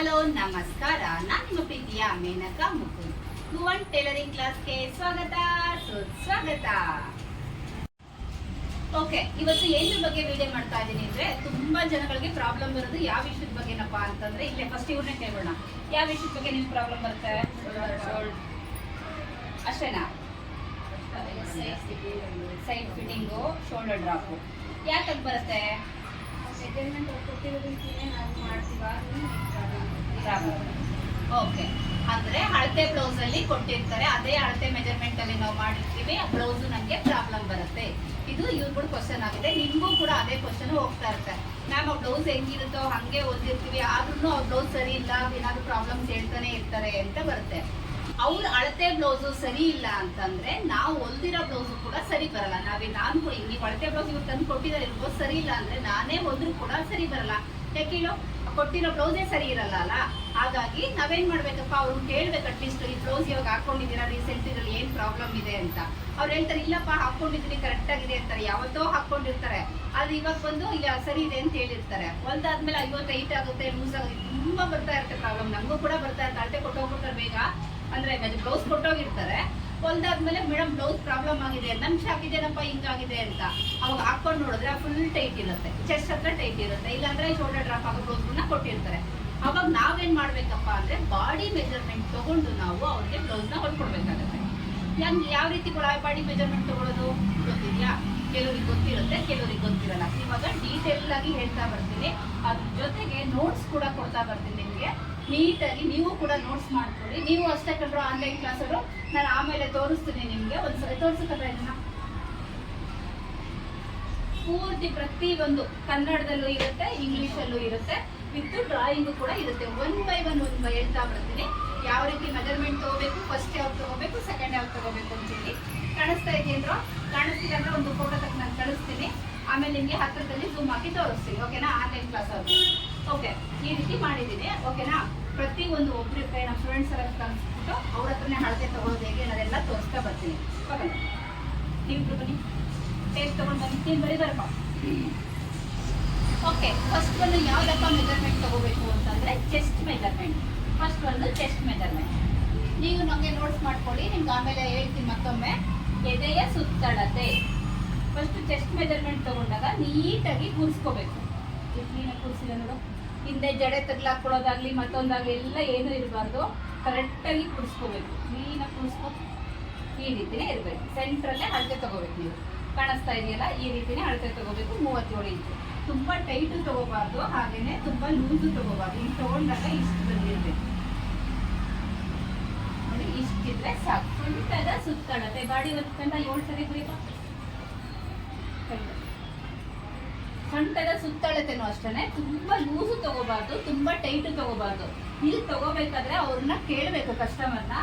Hello ನಮಸ್ಕಾರ. ನಾನು ನಿಮ್ಮ ಪ್ರೀತಿಯ ಮೇನಕಾ ಮುಕುಂದ್. ಭುವನ್ ಟೈಲರಿಂಗ್ ಕ್ಲಾಸ್ಗೆ ಸ್ವಾಗತ. ಸುಸ್ವಾಗತ ಓಕೆ ಇವತ್ತು ಏನ್ರ ಬಗ್ಗೆ ವಿಡಿಯೋ ಮಾಡ್ತಾ ಇದ್ದೀನಿ ಅಂದ್ರೆ ತುಂಬಾ ಜನಗಳಿಗೆ ಪ್ರಾಬ್ಲಮ್ ಬರೋದು ಯಾವ ವಿಷಯದ ಬಗ್ಗೆನಪ್ಪ ಅಂತಂದ್ರೆ ಇಲ್ಲೇ ಫಸ್ಟ್ ಇವ್ರನ್ನೇ ಕೇಳೋಣ. ಯಾವ ವಿಷಯದ ಬಗ್ಗೆ ನಿಮ್ಗೆ ಪ್ರಾಬ್ಲಮ್ ಬರುತ್ತೆ? ಅಷ್ಟೇನಾ? ಸೈಡ್ ಫಿಟ್ಟಿಂಗು ಶೋಲ್ಡರ್ ಡ್ರಾಪು ಯಾಕಂತ ಬರುತ್ತೆ? ಓಕೆ ಅಂದ್ರೆ ಅಳತೆ ಬ್ಲೌಸ್ ಅಲ್ಲಿ ಕೊಟ್ಟಿರ್ತಾರೆ. ಅದೇ ಅಳತೆ ಮೆಜರ್ಮೆಂಟ್ ಅಲ್ಲಿ ನಾವು ಮಾಡಿರ್ತೀವಿ. ಆ ಬ್ಲೌಸ್ ನಮಗೆ ಪ್ರಾಬ್ಲಮ್ ಬರುತ್ತೆ. ಇದು ಇವ್ರುಗಳು ಕ್ವಶನ್ ಆಗುತ್ತೆ. ನಿಮಗೂ ಕೂಡ ಅದೇ ಕ್ವಶನ್ ಹೋಗ್ತಾ ಇರುತ್ತೆ. ಮ್ಯಾಮ್ ಆ ಬ್ಲೌಸ್ ಹೆಂಗಿರುತ್ತೋ, ಹಂಗೆ ಓದಿರ್ತೀವಿ ಆದ್ರೂ ಆ ಬ್ಲೌಸ್ ಸರಿ ಇಲ್ಲ, ಏನಾದ್ರು ಪ್ರಾಬ್ಲಮ್ಸ್ ಹೇಳ್ತಾನೆ ಇರ್ತಾರೆ ಅಂತ ಬರುತ್ತೆ. ಅವ್ರ ಅಳತೆ ಬ್ಲೌಸು ಸರಿ ಇಲ್ಲ ಅಂತಂದ್ರೆ ನಾವು ಹೊಲ್ದಿರೋ ಬ್ಲೌಸು ಕೂಡ ಸರಿ ಬರಲ್ಲ. ನಾವೇ ನಾನು ಕೂಡ ನೀವು ಅಳತೆ ಬ್ಲೌಸ್ ಇವ್ರು ತಂದು ಕೊಟ್ಟಿದ್ದಾರೆ ಬ್ಲೌಸ್ ಸರಿ ಇಲ್ಲ ಅಂದ್ರೆ ನಾನೇ ಹೊಲ್ದ್ರು ಕೂಡ ಸರಿ ಬರಲ್ಲ. ಯಾಕೆ ಕೊಟ್ಟಿರೋ ಬ್ಲೌಸೇ ಸರಿ ಇರಲ್ಲ ಅಲ್ಲ? ಹಾಗಾಗಿ ನಾವೇನ್ ಮಾಡ್ಬೇಕಪ್ಪ? ಅವ್ರು ಕೇಳ್ಬೇಕು ಅಟ್ಲೀಸ್ಟ್ ಈ ಬ್ಲೌಸ್ ಇವಾಗ ಹಾಕೊಂಡಿದ್ದೀರಾ ರೀಸೆಂಟ್ ಇದ್ರಲ್ಲಿ ಏನ್ ಪ್ರಾಬ್ಲಮ್ ಇದೆ ಅಂತ. ಅವ್ರು ಹೇಳ್ತಾರೆ, ಇಲ್ಲಪ್ಪ, ಹಾಕೊಂಡಿದ್ದೀನಿ ಕರೆಕ್ಟ್ ಆಗಿದೆ ಅಂತಾರೆ. ಯಾವತ್ತೋ ಹಾಕೊಂಡಿರ್ತಾರೆ. ಆದ್ರೆ ಇವಾಗ ಬಂದು ಈಗ ಸರಿ ಇದೆ ಅಂತ ಹೇಳಿರ್ತಾರೆ. ಒಂದಾದ್ಮೇಲೆ ಟೈಟ್ ಆಗುತ್ತೆ ಲೂಸ್ ಆಗುತ್ತೆ. ತುಂಬಾ ಬರ್ತಾ ಇರುತ್ತೆ ಪ್ರಾಬ್ಲಮ್ ನಮಗೂ ಕೂಡ ಬರ್ತಾ ಇರುತ್ತೆ. ಅಳತೆ ಕೊಟ್ಟೋಗ್ಬಿಡ್ತಾರೆ ಬೇಗ. ಅಂದ್ರೆ ಬ್ಲೌಸ್ ಕೊಟ್ಟೋಗಿರ್ತಾರೆ. ಹೊಲ್ದಾದ್ಮೇಲೆ, ಮೇಡಮ್ ಬ್ಲೌಸ್ ಪ್ರಾಬ್ಲಮ್ ಆಗಿದೆ. ನಮ್ ಹಾಕಿದ್ದೇನಪ್ಪ ಹಿಂಗಾಗಿದೆ ಅಂತ. ಅವಾಗ ಹಾಕೊಂಡು ನೋಡಿದ್ರೆ ಫುಲ್ ಟೈಟ್ ಇರುತ್ತೆ. ಚೆಸ್ಟ್ ಹತ್ರ ಟೈಟ್ ಇರುತ್ತೆ. ಇಲ್ಲಾಂದ್ರೆ ಶೋಲ್ಡರ್ ಡ್ರಾಪ್ ಆಗೋ ಬ್ಲೌಸ್ಗಳನ್ನ ಕೊಟ್ಟಿರ್ತಾರೆ. ಅವಾಗ ನಾವೇನ್ ಮಾಡ್ಬೇಕಪ್ಪ ಅಂದ್ರೆ ಬಾಡಿ ಮೆಜರ್ಮೆಂಟ್ ತಗೊಂಡು ನಾವು ಅವ್ರಿಗೆ ಬ್ಲೌಸ್ನ ಹೊಲ್ಕೊಡ್ಬೇಕಾಗತ್ತೆ ಹೆಂಗ್, ಯಾವ ರೀತಿ ಬಾಡಿ ಮೆಜರ್ಮೆಂಟ್ ತಗೊಳ್ಳೋದು ಗೊತ್ತಿದ್ಯಾ? ಕೆಲವ್ರಿಗೆ ಗೊತ್ತಿರುತ್ತೆ, ಕೆಲವ್ರಿಗೆ ಗೊತ್ತಿರಲ್ಲ. ಇವಾಗ ಡೀಟೇಲ್ ಆಗಿ ಹೇಳ್ತಾ ಬರ್ತೀನಿ. ಅದ್ರ ಜೊತೆಗೆ ನೋಟ್ಸ್ ಕೂಡ ಕೊಡ್ತಾ ಬರ್ತೀನಿ ನಿಮಗೆ. ನೀಟಾಗಿ ನೀವು ಕೂಡ ನೋಟ್ಸ್ ಮಾಡ್ಕೊಳ್ಳಿ. ನೀವು ಅಷ್ಟೇ ಕಂಡ್ರು ಆನ್ಲೈನ್ ಕ್ಲಾಸರು ನಾನು ಆಮೇಲೆ ತೋರಿಸ್ತೀನಿ ನಿಮಗೆ. ಒಂದ್ಸಲ ತೋರಿಸ್ಕಲ್ಲ ಇದನ್ನ ಪೂರ್ತಿ ಪ್ರತಿ ಒಂದು ಕನ್ನಡದಲ್ಲೂ ಇರುತ್ತೆ ಇಂಗ್ಲೀಷಲ್ಲೂ ಇರುತ್ತೆ. ವಿತ್ ಡ್ರಾಯಿಂಗ್ ಕೂಡ ಇರುತ್ತೆ. One by one one by ಹೇಳ್ತಾ ಬರ್ತೀನಿ. ಯಾವ ರೀತಿ ಮೆಜರ್ಮೆಂಟ್ ತಗೋಬೇಕು? ಫಸ್ಟ್ ಯಾವ್ದು ತಗೋಬೇಕು? ಸೆಕೆಂಡ್ ಯಾವ್ದು ತಗೋಬೇಕು ಅಂತೇಳಿ ಕಾಣಿಸ್ತಾ ಇದೆಯಂದ್ರು ಕಾಣಿಸ್ತಿಲ್ಲ ಅಂದ್ರೆ ಒಂದು ಫೋಟೋ ತಕ್ಕ ನಾನು ಕಳಿಸ್ತೀನಿ. ಆಮೇಲೆ ನಿಮಗೆ ಹತ್ತಿರದಲ್ಲಿ ಜೂಮ್ ಹಾಕಿ ತೋರಿಸ್ತೀನಿ. ಓಕೆನಾ ಆನ್ಲೈನ್ ಕ್ಲಾಸ್ ಅವ್ರಿಗೆ ಓಕೆ ಈ ರೀತಿ ಮಾಡಿದ್ದೀನಿ. ಓಕೆನಾ ಪ್ರತಿ ಒಂದು ಒಬ್ರು ಕೈ ನಮ್ಮ ಸ್ಟೂಡೆಂಟ್ಸ್ ಎಲ್ಲ ಕಲಿಸ್ಬಿಟ್ಟು ಅವ್ರ ಹತ್ರನೇ ಅಳತೆ ತೊಗೊಳೋದು ಹೇಗೆ ಅನ್ನೋದೆಲ್ಲ ತೋರಿಸ್ತಾ ಬರ್ತೀನಿ. ನೀವು ಬನ್ನಿ. ಟೇಸ್ಟ್ ತಗೊಂಡು ಬನ್ನಿ. ನೀನು ಬರೀ ಬರಪ್ಪ. ಓಕೆ ಫಸ್ಟ್ ಒಂದು ಯಾವ್ದಪ್ಪ ಮೆಜರ್ಮೆಂಟ್ ತಗೋಬೇಕು ಅಂತಂದರೆ ಚೆಸ್ಟ್ ಮೆಜರ್ಮೆಂಟ್ ಫಸ್ಟ್ ಒಂದು ಚೆಸ್ಟ್ ಮೆಜರ್ಮೆಂಟ್ ನೀವು ನಮಗೆ ನೋಟ್ಸ್ ಮಾಡ್ಕೊಳ್ಳಿ, ನಿಮ್ಗೆ ಆಮೇಲೆ ಹೇಳ್ತೀನಿ ಮತ್ತೊಮ್ಮೆ. ಎದೆಯ ಸುತ್ತಳತೆ. ಫಸ್ಟ್ ಚೆಸ್ಟ್ ಮೆಜರ್ಮೆಂಟ್ ತಗೊಂಡಾಗ ನೀಟಾಗಿ ಕೂರಿಸ್ಕೋಬೇಕು ಕ್ಲೀನಾಗಿ ಕೂರಿಸಿಲ್ಲ ನೋಡು. ಹಿಂದೆ ಜಡೆ ತಗ್ಲಾಕೊಳ್ಳೋದಾಗ್ಲಿ ಮತ್ತೊಂದಾಗಲಿ ಎಲ್ಲ ಏನೂ ಇರಬಾರ್ದು. ಕರೆಕ್ಟಾಗಿ ಕುಡಿಸ್ಕೋಬೇಕು. ಕ್ಲೀನಾಗಿ ಕುಡಿಸ್ಕೋ ಈ ರೀತಿನೇ ಇರಬೇಕು. ಸೆಂಟ್ರಲ್ಲೇ ಅಳತೆ ತಗೋಬೇಕು ನೀವು. ಕಾಣಿಸ್ತಾ ಇದೆಯಲ್ಲ? ಈ ರೀತಿನೇ ಅಳತೆ ತಗೋಬೇಕು ಮೂವತ್ತೇಳು ಇಂಚು. ತುಂಬಾ ಟೈಟು ತಗೋಬಾರ್ದು ಹಾಗೆಯೇ ತುಂಬಾ ಲೂಸು ತಗೋಬಾರ್ದು. ಇಲ್ಲಿ ತೊಗೊಂಡಾಗ ಇಷ್ಟು ಬಂದಿರಬೇಕು. ನೋಡಿ ಇಷ್ಟಿದ್ರೆ ಸಾಕು. ಸೊಂಟದ ಸುತ್ತಳತೆ. ಬಾಡಿ ಒಂದ್ಕಂಡ ಏಳು ಸರಿ ಕುರಿಪ ಸೊಂಟದ ಸುತ್ತಳತೆನೂ ಅಷ್ಟೇ ತುಂಬ ಲೂಸು ತಗೋಬಾರ್ದು, ತುಂಬ ಟೈಟು ತಗೋಬಾರ್ದು. ಇಲ್ಲಿ ತಗೋಬೇಕಾದ್ರೆ ಅವ್ರನ್ನ ಕೇಳಬೇಕು ಕಸ್ಟಮರ್ನ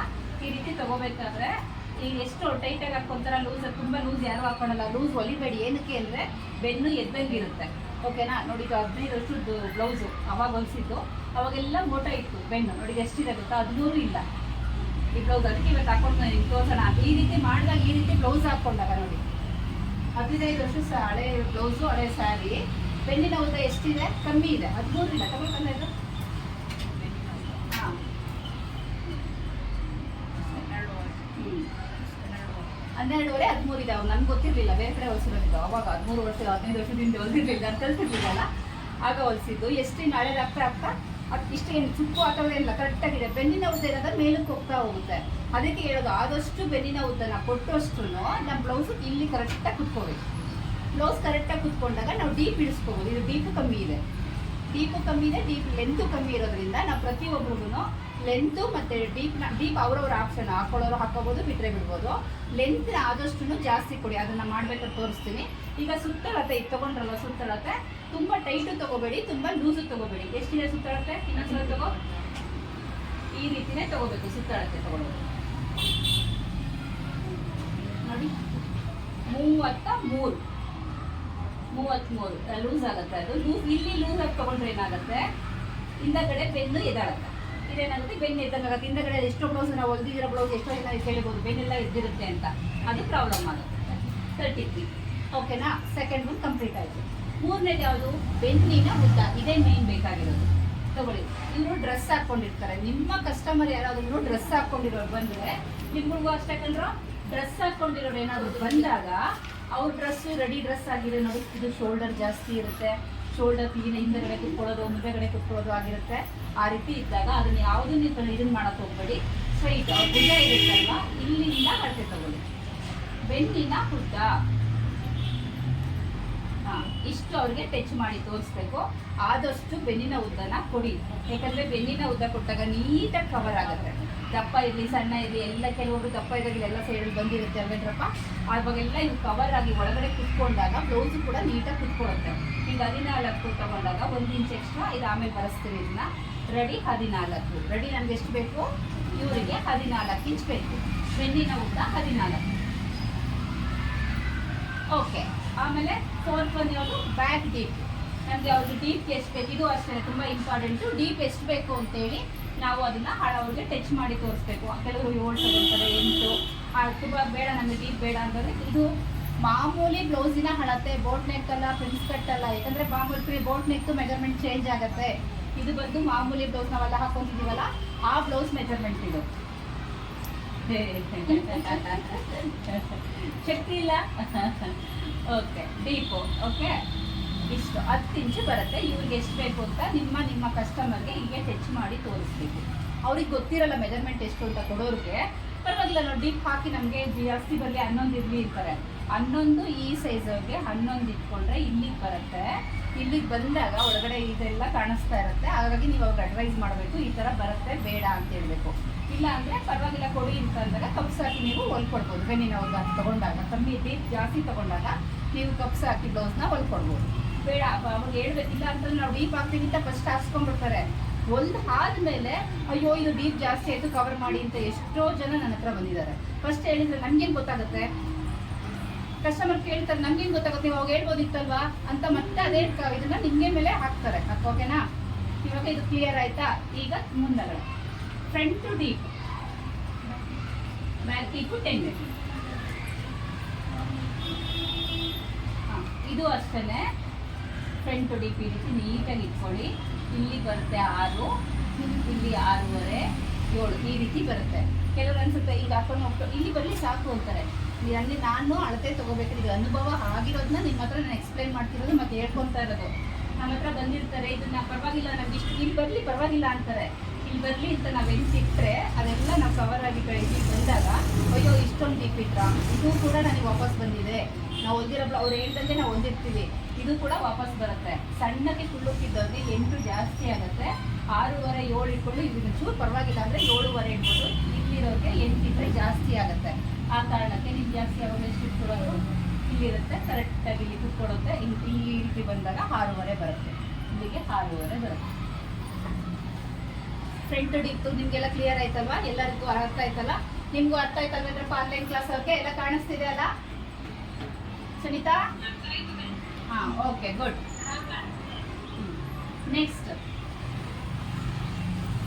ಈ ರೀತಿ ತಗೋಬೇಕಾದ್ರೆ ಈಗ ಎಷ್ಟು ಟೈಟಾಗಿ ಆಗಿ ಹಾಕೊಂತಾರ ಲೂಸ್ ತುಂಬ ಲೂಸ್ ಯಾರು ಹಾಕೊಳಲ್ಲ. ಲೂಸ್ ಹೊಲಿಬೇಡಿ. ಏನಕ್ಕೆ ಅಂದರೆ ಬೆನ್ನು ಎದ್ದಂಗಿರುತ್ತೆ. ಓಕೆನಾ ನೋಡಿ ಇದು ಹದಿನೈದು ವರ್ಷದ್ದು ಬ್ಲೌಸು ಅವಾಗ ಹೊಲಿಸಿದ್ದು. ಅವಾಗೆಲ್ಲ ಮೋಟ ಇತ್ತು ಬೆನ್ನು. ನೋಡಿ ಎಷ್ಟಿದೆ ಗೊತ್ತಾ? ಹದಿನೂರು ಇಲ್ಲ. ಈ ಬ್ಲೌಸ್ ಅದಕ್ಕೆ ಇವತ್ತು ಹಾಕೊಂಡು ನಾನು ತೋರ್ಸೋಣ. ಈ ರೀತಿ ಮಾಡಿದಾಗ ಈ ರೀತಿ ಬ್ಲೌಸ್ ಹಾಕೊಂಡಾಗ ನೋಡಿ. ಹದಿನೈದು ವರ್ಷ ಹಳೆ ಬ್ಲೌಸು ಹಳೆ ಸ್ಯಾರಿ ಬೆಣ್ಣಿನ ಉದ್ದ ಎಷ್ಟಿದೆ? ಕಮ್ಮಿ ಇದೆ. ಹದಿಮೂರು ಇಲ್ಲ ತಗೊಳ್ಕಂದ್ರೆ ಇದು ಹನ್ನೆರಡುವರೆ ಹದಿಮೂರು ಇದೆ ಅವ್ನು ನನ್ಗೆ ಗೊತ್ತಿರಲಿಲ್ಲ. ಬೇರೆ ಕಡೆ ಹೊಲಿಸಿರೋದಿದ್ದು ಅವಾಗ ಹದಿಮೂರು ವರ್ಷ, ಹದಿನೈದು ವರ್ಷದಿಂದ ಹೊಲಿದಿರ್ಲಿಲ್ಲ ಅಂತ ಕಲ್ತಿರ್ಲಿಲ್ಲ ಆಗ ಹೊಲಿಸಿದ್ದು. ಎಷ್ಟು ನಾಳೆ ರಕ್ತ ಆಗ್ತಾ ಇಷ್ಟು ಏನು ಚುಕ್ಕು ಏನಿಲ್ಲ ಕರೆಕ್ಟಾಗಿದೆ. ಬೆನ್ನಿನ ಉದ್ದ ಏನಾದ್ರೆ ಮೇಲಕ್ಕೆ ಹೋಗ್ತಾ ಹೋಗುತ್ತೆ. ಅದಕ್ಕೆ ಹೇಳೋದು, ಆದಷ್ಟು ಬೆನ್ನಿನ ಉದ್ದನ ಕೊಟ್ಟಷ್ಟು ನಮ್ಮ ಬ್ಲೌಸ್ ಇಲ್ಲಿ ಕರೆಕ್ಟಾಗಿ ಕುತ್ಕೋಬೇಕು. ಬ್ಲೌಸ್ ಕರೆಕ್ಟಾಗಿ ಕುತ್ಕೊಂಡಾಗ ನಾವು ಡೀಪ್ ಇಡಿಸ್ಕೋಬೋದು ಇದು ಡೀಪ್ ಕಮ್ಮಿ ಇದೆ. ಡೀಪು ಕಮ್ಮಿ ಇದೆ ಡೀಪ್ ಲೆಂತು ಕಮ್ಮಿ ಇರೋದ್ರಿಂದ ನಾವು ಪ್ರತಿಯೊಬ್ಬರಿಗೂ ಲೆಂತು ಮತ್ತು ಡೀಪ್ನ ಡೀಪ್ ಅವರವ್ರ ಆಪ್ಷನ್ ಹಾಕೊಳ್ಳೋರು ಹಾಕೋಬೋದು ಬಿಟ್ಟರೆ ಬಿಡ್ಬೋದು. ಲೆಂತ್ನ ಆದಷ್ಟು ಜಾಸ್ತಿ ಕೊಡಿ. ಅದನ್ನು ಮಾಡ್ಬೇಕಾದ್ರೆ ತೋರಿಸ್ತೀನಿ. ಈಗ ಸುತ್ತಳತೆ ಈಗ ತಗೊಂಡ್ರಲ್ಲ, ಸುತ್ತಳತೆ? ತುಂಬಾ ಟೈಟು ತಗೋಬೇಡಿ, ತುಂಬಾ ಲೂಸು ತಗೋಬೇಡಿ. ಎಷ್ಟಿದೆ ಸುತ್ತಳತೆ? ಇನ್ನೊಂದ್ಸಲ ತಗೋ? ಈ ರೀತಿನೇ ತಗೋಬೇಕು, ಸುತ್ತಳತೆ ತಗೊಳ್ಳೋದು. ನೋಡಿ. ಮೂವತ್ತ ಮೂರು. ಮೂವತ್ತ್ಮೂರು ಲೂಸ್ ಆಗುತ್ತೆ ಅದು. ಲೂಸ್ ಇಲ್ಲಿ ಲೂಸ್ ಆಗಿ ತಗೊಂಡ್ರೆ ಏನಾಗುತ್ತೆ? ಹಿಂದಗಡೆ ಬೆನ್ನು ಎದಾಡುತ್ತೆ ಇದೇನಾಗುತ್ತೆ? ಬೆನ್ನು ಎದ್ದಂಗಾಗುತ್ತೆ. ಹಿಂದಗಡೆ ಎಷ್ಟೋ ಬ್ಲೌಸ್ ನಾವು ಹೊಲ್ದಿರೋ ಬ್ಲೌಸ್ ಎಷ್ಟೋ ಜನ ಕೇಳಿಬೋದು, ಬೆನ್ನೆಲ್ಲ ಎದ್ದಿರುತ್ತೆ ಅಂತ. ಅದು ಪ್ರಾಬ್ಲಮ್ ಆಗುತ್ತೆ. ತರ್ಟಿ ತ್ರೀ ಓಕೆನಾ ಸೆಕೆಂಡ್ ಒಂದು ಕಂಪ್ಲೀಟ್ ಆಯಿತು. ಮೂರನೇದು ಯಾವುದು? ಬೆನ್ನಿನ ಉದ್ದ. ಇದೇ ಮೇನ್ ಬೇಕಾಗಿರೋದು. ತಗೊಳ್ಳಿ. ಇವರು ಡ್ರೆಸ್ ಹಾಕೊಂಡಿರ್ತಾರೆ. ನಿಮ್ಮ ಕಸ್ಟಮರ್ ಯಾರಾದ್ರೂ ಡ್ರೆಸ್ ಹಾಕೊಂಡಿರೋರು ಬಂದ್ರೆ ನಿಮ್ಗೂ ಅಷ್ಟೇ ಕಂಡ್ರು ಡ್ರೆಸ್ ಹಾಕೊಂಡಿರೋರು ಏನಾದ್ರು ಬಂದಾಗ ಅವ್ರ ಡ್ರೆಸ್ ರೆಡಿ ಡ್ರೆಸ್ ಆಗಿದೆ ನೋಡಿ. ಇದು ಶೋಲ್ಡರ್ ಜಾಸ್ತಿ ಇರುತ್ತೆ. ಶೋಲ್ಡರ್ ಕ್ಲೀನ್ ಹಿಂದಗಡೆ ಕುತ್ಕೊಳ್ಳೋದು ಮುಂದೆಗಡೆ ಕುತ್ಕೊಳ್ಳೋದು ಆಗಿರುತ್ತೆ. ಆ ರೀತಿ ಇದ್ದಾಗ ಅದನ್ನ ಯಾವುದೂ ನೀವು ಇದನ್ನ ಮಾಡಕ್ ಹೋಗ್ಬೇಡಿ. ಸ್ಟ್ರೈಟ್ ಭುಜ ಇರುತ್ತಲ್ವ? ಇಲ್ಲಿಂದ ಅಳತೆ ತಗೊಳ್ಳಿ. ಬೆನ್ನಿನ ಉದ್ದ. ಹಾ, ಇಷ್ಟು ಅವ್ರಿಗೆ ಟಚ್ ಮಾಡಿ ತೋರಿಸ್ಬೇಕು. ಆದಷ್ಟು ಬೆನ್ನಿನ ಉದ್ದನ ಕೊಡಿ. ಯಾಕಂದರೆ ಬೆನ್ನಿನ ಉದ್ದ ಕೊಟ್ಟಾಗ ನೀಟಾಗಿ ಕವರ್ ಆಗುತ್ತೆ. ದಪ್ಪ ಇರಲಿ, ಸಣ್ಣ ಇರಲಿ, ಎಲ್ಲ ಕೆಲವರು ದಪ್ಪ ಇರೋದಿಲ್ಲ ಎಲ್ಲ ಸೈಡಲ್ಲಿ ಬಂದಿರುತ್ತೆ ಅಲ್ವೇಂದ್ರಪ್ಪ ಆವಾಗೆಲ್ಲ ಇದು ಕವರ್ ಆಗಿ ಒಳಗಡೆ ಕುತ್ಕೊಂಡಾಗ ಬ್ಲೌಸು ಕೂಡ ನೀಟಾಗಿ ಕುತ್ಕೊಳ್ಳುತ್ತೆ. ಈಗ ಹದಿನಾಲ್ಕು ತಗೊಂಡಾಗ ಒಂದು ಇಂಚ್ ಎಕ್ಸ್ಟ್ರಾ ಇದು ಆಮೇಲೆ ಬಳಸ್ತೀವಿ ಇದನ್ನ. ರೆಡಿ ಹದಿನಾಲ್ಕು. ರೆಡಿ ನನಗೆ ಎಷ್ಟು ಬೇಕು? ಇವರಿಗೆ ಹದಿನಾಲ್ಕು ಇಂಚ್ ಬೇಕು. ಬೆನ್ನಿನ ಉದ್ದ ಹದಿನಾಲ್ಕು. ಓಕೆ ಆಮೇಲೆ ಫೋರ್ತ್ ಯಾವುದು? ಬ್ಯಾಕ್ ಡೀಪ್ ನಮಗೆ ಅವ್ರಿಗೆ ಡೀಪ್ ಎಷ್ಟು ಬೇಕು. ಇದು ಅಷ್ಟೇ, ತುಂಬ ಇಂಪಾರ್ಟೆಂಟು ಡೀಪ್ ಎಷ್ಟು ಬೇಕು ಅಂತೇಳಿ ನಾವು ಅದನ್ನ ಅವ್ರಿಗೆ ಟಚ್ ಮಾಡಿ ತೋರಿಸ್ಬೇಕು. ಕೆಲವರು ಏಳು ತಗೊಳ್ತಾರೆ ಎಂಟು. ತುಂಬ ಬೇಡ ನಮಗೆ ಡೀಪ್ ಬೇಡ ಅಂತಂದರೆ ಇದು ಮಾಮೂಲಿ ಬ್ಲೌಸಿನ ಹಳತೆ ಬೋಟ್ ನೆಕ್ ಅಲ್ಲ ಪ್ರಿನ್ಸ್ ಕಟ್ ಅಲ್ಲ. ಯಾಕಂದ್ರೆ ಮಾಮೂಲಿ ಪ್ರಿ ಬೋಟ್ ನೆಕ್ ಮೆಜರ್ಮೆಂಟ್ ಚೇಂಜ್ ಆಗುತ್ತೆ. ಇದು ಬಂದು ಮಾಮೂಲಿ ಬ್ಲೌಸ್ ನಾವೆಲ್ಲ ಹಾಕೊಂಡಿದೀವಲ್ಲ ಆ ಬ್ಲೌಸ್ ಮೆಜರ್ಮೆಂಟ್ ಇದು. ಶಕ್ತಿ ಇಲ್ಲ. Okay deep okay? ಇಷ್ಟು, ಹತ್ತು ಇಂಚು ಬರುತ್ತೆ, ಇವ್ರಿಗೆ ಎಷ್ಟು ಬೇಕು ಅಂತ ನಿಮ್ಮ ನಿಮ್ಮ ಕಸ್ಟಮರ್ಗೆ ಹೀಗೆ ಟಚ್ ಮಾಡಿ ತೋರಿಸ್ಬೇಕು. ಅವ್ರಿಗೆ ಗೊತ್ತಿರಲ್ಲ ಮೆಜರ್ಮೆಂಟ್ ಎಷ್ಟು ಅಂತ ಕೊಡೋರಿಗೆ. ಪರವಾಗಿಲ್ಲ, ನಾವು ಡೀಪ್ ಹಾಕಿ ನಮಗೆ ಜಾಸ್ತಿ ಬರಲಿ ಹನ್ನೊಂದು ಇರಲಿ ಇರ್ತಾರೆ. ಹನ್ನೊಂದು ಈ ಸೈಜವ್ರಿಗೆ ಹನ್ನೊಂದು ಇಟ್ಕೊಂಡ್ರೆ ಇಲ್ಲಿಗೆ ಬರುತ್ತೆ. ಇಲ್ಲಿಗೆ ಬಂದಾಗ ಒಳಗಡೆ ಇದೆಲ್ಲ ಕಾಣಿಸ್ತಾ ಇರುತ್ತೆ. ಹಾಗಾಗಿ ನೀವು ಅವ್ರಿಗೆ ಅಡ್ವೈಸ್ ಮಾಡಬೇಕು, ಈ ಥರ ಬರುತ್ತೆ, ಬೇಡ ಅಂತ ಹೇಳಬೇಕು. ಇಲ್ಲ ಅಂದರೆ ಪರವಾಗಿಲ್ಲ, ಕೊಡಿ ಅಂತ ಅಂದಾಗ ಕಪ್ಸಾಗಿ ನೀವು ಹೊಲ್ಕೊಡ್ಬೋದು. ಬೆನ್ನಿನ ಒಂದು ತಗೊಂಡಾಗ, ಕಮ್ಮಿ ಡೀಪ್ ಜಾಸ್ತಿ ತಗೊಂಡಾಗ ನೀವು ಕಪ್ಸ್ ಹಾಕಿ ಬ್ಲೌಸ್ನ ಹೊಲ್ಕೊಡ್ಬೋದು ಬೇಡ ಅವ- ಅವಾಗ ಹೇಳ್ಬೇಕಿಲ್ಲ ಅಂತಂದ್ರೆ ನಾವು ಡೀಪ್ ಹಾಕ್ತೀವಿ ಫಸ್ಟ್ ಹಾಕ್ಸ್ಕೊಂಡ್ಬಿಡ್ತಾರೆ ಒಂದು ಆದ್ಮೇಲೆ ಅಯ್ಯೋ ಇದು ಡೀಪ್ ಜಾಸ್ತಿ ಆಯಿತು ಕವರ್ ಮಾಡಿ ಅಂತ ಎಷ್ಟೋ ಜನ ನನ್ನ ಹತ್ರ ಬಂದಿದ್ದಾರೆ ಫಸ್ಟ್ ಹೇಳಿದ್ರೆ ನಮ್ಗೇನು ಗೊತ್ತಾಗುತ್ತೆ ಕಸ್ಟಮರ್ ಕೇಳ್ತಾರೆ ನಮ್ಗೇನು ಗೊತ್ತಾಗುತ್ತೆ ಇವಾಗ ಹೇಳ್ಬೋದಿತ್ತಲ್ವಾ ಅಂತ ಮತ್ತೆ ಅದೇ ಇದನ್ನ ನಿಮಗೆ ಮೇಲೆ ಹಾಕ್ತಾರೆ ಓಕೆನಾ ಇವಾಗ ಇದು ಕ್ಲಿಯರ್ ಆಯ್ತಾ ಈಗ ಮುಂದಗಡೆ front to deep back to ten ಇದು ಅಷ್ಟೇ ಫ್ರಂಟ್ ಡೀಪ್ ಈ ರೀತಿ ನೀಟಾಗಿ ಇಟ್ಕೊಳ್ಳಿ. ಇಲ್ಲಿ ಬರುತ್ತೆ ಆರು, ಇಲ್ಲಿ ಆರೂವರೆ, ಏಳು ಈ ರೀತಿ ಬರುತ್ತೆ. ಕೆಲವರು ಅನ್ಸುತ್ತೆ ಈಗ ಹಾಕೊಂಡು ಹೋಗ್ತಾ ಇಲ್ಲಿ ಬರಲಿ ಸಾಕು ಅಂತಾರೆ. ಅಲ್ಲಿ ನಾನು ಅಳತೆ ತಗೋಬೇಕಾದ್ರೆ ಇದು ಅನುಭವ ಆಗಿರೋದನ್ನ ನಿಮ್ಮ ಹತ್ರ ನಾನು ಎಕ್ಸ್ಪ್ಲೈನ್ ಮಾಡ್ತಿರೋದು ಮತ್ತೆ ಹೇಳ್ಕೊತಾ ಇರೋದು. ನಮ್ಮ ಹತ್ರ ಬಂದಿರ್ತಾರೆ, ಇದನ್ನ ಪರವಾಗಿಲ್ಲ, ನಮ್ಗೆ ಇಷ್ಟು ಇಲ್ಲಿ ಬರಲಿ, ಪರವಾಗಿಲ್ಲ ಅಂತಾರೆ. ಇಲ್ಲಿ ಬರಲಿ ಅಂತ ನಾವು ಸಿಕ್ಕರೆ ಅದೆಲ್ಲ ನಾವು ಕವರ್ ಆಗಿ ಕಳಿಸಿ ಬಂದಾಗ, ಅಯ್ಯೋ, ಇಷ್ಟೊಂದು ಡೀಪ್ ಇಟ್ರಾ ಇದು ಕೂಡ ನನಗೆ ವಾಪಸ್ ಬಂದಿದೆ. ನಾವು ಹೊಂದಿರೋ ಅವ್ರು ಹೇಳ್ದಂಗೆ ನಾವು ಹೊಂದಿರ್ತೀವಿ ಇದು ಕೂಡ ವಾಪಸ್ ಬರುತ್ತೆ. ಸಣ್ಣಕ್ಕೆ ಸುಳ್ಳುಕ್ಕಿದ್ದವ್ರಿಗೆ ಎಂಟು ಜಾಸ್ತಿ ಆಗುತ್ತೆ. ಆರೂವರೆ, ಏಳು ಇಟ್ಕೊಂಡು ಇದನ್ನ ಚೂರು ಪರವಾಗಿಲ್ಲ. ಅಂದರೆ ಏಳುವರೆ ಇಟ್ಕೊಂಡು ಇಲ್ಲಿರೋರಿಗೆ ಎಂಟಿದ್ರೆ ಜಾಸ್ತಿ ಆಗುತ್ತೆ. ಆ ಕಾರಣಕ್ಕೆ ನೀವು ಜಾಸ್ತಿ ಆವಾಗ ಎಷ್ಟು ಇಟ್ಕೊಳ್ಳೋದು? ಇಲ್ಲಿರುತ್ತೆ, ಕರೆಕ್ಟಾಗಿ ಇಲ್ಲಿ ಕುತ್ಕೊಡುತ್ತೆ ಇಲ್ಲಿ ಈ ರೀತಿ ಬಂದಾಗ ಆರೂವರೆ ಬರುತ್ತೆ. ಇಲ್ಲಿಗೆ ಆರೂವರೆ ಬರುತ್ತೆ. ಫ್ರಂಟ್ ಇತ್ತು. ನಿಮಗೆಲ್ಲ ಕ್ಲಿಯರ್ ಆಯ್ತಲ್ವಾ? ಎಲ್ಲರಿಗೂ ಅರ್ಥ ಆಯ್ತಲ್ಲ? ನಿಮಗೂ ಅರ್ಥ ಆಯ್ತಲ್ವಾ? ಅಂದ್ರೆ ಆನ್ಲೈನ್ ಕ್ಲಾಸ್ ಅವ್ರಿಗೆ ಎಲ್ಲ ಕಾಣಿಸ್ತಿದೆ ಅಲ್ಲ? ಸುನೀತಾ? ಹಾ okay good next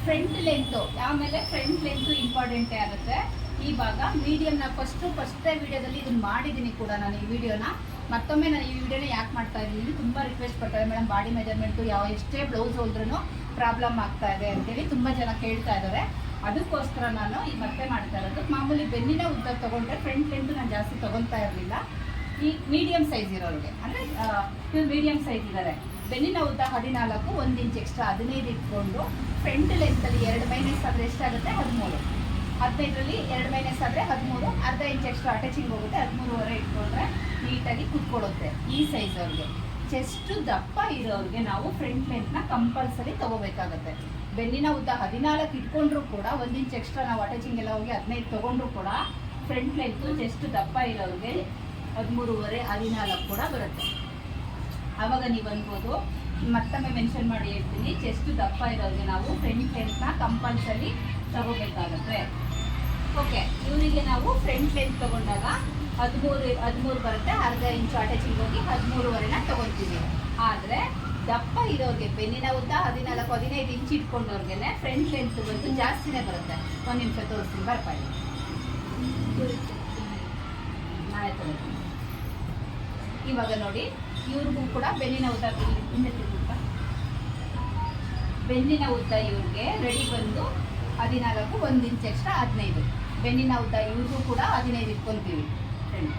front length ಆಮೇಲೆ ಫ್ರಂಟ್ ಲೆಂತು ಇಂಪಾರ್ಟೆಂಟೇ ಆಗುತ್ತೆ. ಈ ಭಾಗ ಮೀಡಿಯಂ ನಾ ಫಸ್ಟು ಫಸ್ಟೇ ವಿಡಿಯೋದಲ್ಲಿ ಇದನ್ನ ಮಾಡಿದ್ದೀನಿ ಕೂಡ ನಾನು ಈ ವಿಡಿಯೋನ ಮತ್ತೊಮ್ಮೆ ನಾನು ಈ ವಿಡಿಯೋನ ಯಾಕೆ ಮಾಡ್ತಾ ಇದ್ದೀನಿ ತುಂಬ ರಿಕ್ವೆಸ್ಟ್ ಪಡ್ತಾರೆ ಮೇಡಮ್ ಬಾಡಿ ಮೆಜರ್ಮೆಂಟು ಯಾವ, ಎಷ್ಟೇ ಬ್ಲೌಸ್ ಹೋದ್ರೂ ಪ್ರಾಬ್ಲಮ್ ಆಗ್ತಾ ಇದೆ ಅಂತೇಳಿ ತುಂಬ ಜನ ಕೇಳ್ತಾ ಇದ್ದಾರೆ ಅದಕ್ಕೋಸ್ಕರ ನಾನು ಈ ಮತ್ತೆ ಮಾಡ್ತಾ ಇರೋದು. ಮಾಮೂಲಿ ಬೆನ್ನಿನ ಉದ್ದ ತೊಗೊಂಡ್ರೆ ಫ್ರಂಟ್ ಲೆಂತು ನಾನು ಜಾಸ್ತಿ ತೊಗೊಳ್ತಾ ಇರಲಿಲ್ಲ. ಈ ಮೀಡಿಯಂ ಸೈಜ್ ಇರೋರಿಗೆ. ಅಂದರೆ ಇವ್ರು ಮೀಡಿಯಂ ಸೈಜ್ ಇದ್ದಾರೆ ಬೆನ್ನಿನ ಉದ್ದ ಹದಿನಾಲ್ಕು, ಒಂದು ಇಂಚ್ ಎಕ್ಸ್ಟ್ರಾ ಹದಿನೈದು ಇಟ್ಕೊಂಡು ಫ್ರಂಟ್ ಲೆಂತಲ್ಲಿ ಎರಡು ಮೈನಸ್ ಆದರೆ ಎಷ್ಟಾಗುತ್ತೆ ಹದಿಮೂರು. ಹದಿನೈದರಲ್ಲಿ ಎರಡು ಮೈನಸ್ ಆದರೆ ಹದಿಮೂರು, ಅರ್ಧ ಇಂಚ್ ಎಕ್ಸ್ಟ್ರಾ ಅಟ್ಯಾಚಿಂಗ್ ಹೋಗುತ್ತೆ, ಹದಿಮೂರುವರೆ ಇಟ್ಕೊಂಡ್ರೆ ನೀಟಾಗಿ ಕುತ್ಕೊಳ್ಳುತ್ತೆ ಈ ಸೈಜ್ ಅವ್ರಿಗೆ. ಚೆಸ್ಟ್ ದಪ್ಪ ಇರೋರಿಗೆ ನಾವು ಫ್ರಂಟ್ ಲೆಂತ್ನ ಕಂಪಲ್ಸರಿ ತಗೋಬೇಕಾಗತ್ತೆ. ಬೆನ್ನಿನ ಉದ್ದ ಹದಿನಾಲ್ಕು ಇಟ್ಕೊಂಡ್ರು ಕೂಡ, ಒಂದು ಇಂಚ್ ಎಕ್ಸ್ಟ್ರಾ ನಾವು ಅಟ್ಯಾಚಿಂಗ್ ಎಲ್ಲ ಹೋಗಿ ಹದಿನೈದು ತೊಗೊಂಡ್ರು ಕೂಡ ಫ್ರಂಟ್ ಲೆಂತು ಚೆಸ್ಟ್ ದಪ್ಪ ಇರೋರಿಗೆ ಹದಿಮೂರುವರೆ ಹದಿನಾಲ್ಕು ಕೂಡ ಬರುತ್ತೆ. ಆವಾಗ ನೀವು ಅನ್ಬೋದು ಮತ್ತೊಮ್ಮೆ ಮೆನ್ಷನ್ ಮಾಡಿ ಹೇಳ್ತೀನಿ. ಚೆಸ್ಟ್ ದಪ್ಪ ಇರೋರಿಗೆ ನಾವು ಫ್ರಂಟ್ ಲೆಂತ್ನ ಕಂಪಲ್ಸರಿ ತಗೋಬೇಕಾಗತ್ತೆ. ಓಕೆ ಇವರಿಗೆ ನಾವು ಫ್ರಂಟ್ ಲೆಂತ್ ತಗೊಂಡಾಗ ಹದಿಮೂರು ಹದಿಮೂರು ಬರುತ್ತೆ. ಅರ್ಧ ಇಂಚು ಅಟ್ಯಾಚಿಂಗ್ ಹೋಗಿ ಹದಿಮೂರುವರೆನ ತಗೊಳ್ತೀವಿ. ಆದರೆ ದಪ್ಪ ಇರೋರಿಗೆ, ಬೆನ್ನಿನ ಉದ್ದ ಹದಿನಾಲ್ಕು, ಹದಿನೈದು ಇಂಚ್ ಇಟ್ಕೊಂಡವ್ರಿಗೆ ಫ್ರಂಟ್ ಲೆಂತ್ ಬಂದು ಜಾಸ್ತಿನೇ ಬರುತ್ತೆ. ಒಂದು ನಿಮಿಷ ತೋರಿಸ್ತೀನಿ ಬರ್ಪಾಯಿ ತಗೋತೀನಿ ಇವಾಗ ನೋಡಿ ಇವ್ರಿಗೂ ಕೂಡ ಬೆನ್ನಿನ ಉದ್ದ ಹಿಂದೆ ತಿರುಗುತ್ತಾ? ಬೆನ್ನಿನ ಉದ್ದ ಇವ್ರಿಗೆ ರೆಡಿ ಬಂದು ಹದಿನಾಲ್ಕು ಒಂದು ಇಂಚ್ ಎಕ್ಸ್ಟ್ರಾ ಹದಿನೈದು. ಬೆನ್ನಿನ ಉದ್ದ ಇವ್ರಿಗೂ ಕೂಡ ಹದಿನೈದು ಇಟ್ಕೊಂತೀವಿ. ಫ್ರೆಂಡ್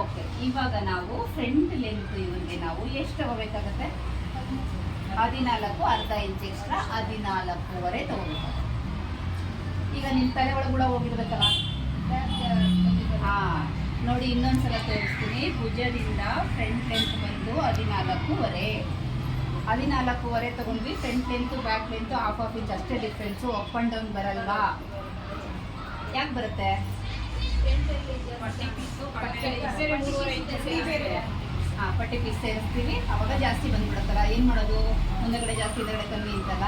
ಓಕೆ ಇವಾಗ ನಾವು ಫ್ರಂಟ್ ಲೆಂತ್ ಇವ್ರಿಗೆ ನಾವು ಎಷ್ಟು ತಗೋಬೇಕಾಗತ್ತೆ? ಹದಿನಾಲ್ಕು ಅರ್ಧ ಇಂಚ್ ಎಕ್ಸ್ಟ್ರಾ ಹದಿನಾಲ್ಕೂವರೆ ತಗೋಬೇಕಾಗುತ್ತೆ. ಈಗ ನಿಮ್ಮ ತಲೆ ಒಳಗೆ ಕೂಡ ಹೋಗಿರ್ಬೇಕಲ್ಲ? ಹಾ. ನೋಡಿ ಇನ್ನೊಂದ್ಸಲ ತೋರಿಸ್ತೀನಿ. ಭುಜದಿಂದ ಫ್ರಂಟ್ ಲೆಂತ್ ಬಂದು ಹದಿನಾಲ್ಕೂವರೆ. ಹದಿನಾಲ್ಕೂವರೆ ತಗೊಂಡ್ವಿ. Front length back length half half inch ಅಷ್ಟೇ ಡಿಫ್ರೆನ್ಸು ಅಪ್ ಆ್ಯಂಡ್ ಡೌನ್ ಬರಲ್ವಾ? ಯಾಕೆ ಬರುತ್ತೆ? ಹಾಂ ಪಟ್ಟಿ ಪೀಸ್ ಸೇರಿಸ್ತೀವಿ. ಅವಾಗ ಜಾಸ್ತಿ ಬಂದ್ಬಿಡುತ್ತಲ್ಲ. ಏನು ಮಾಡೋದು? ಮುಂದಗಡೆ ಜಾಸ್ತಿ ಹಿಂದಗಡೆ ಕಮ್ಮಿ ಅಂತಲ್ಲ.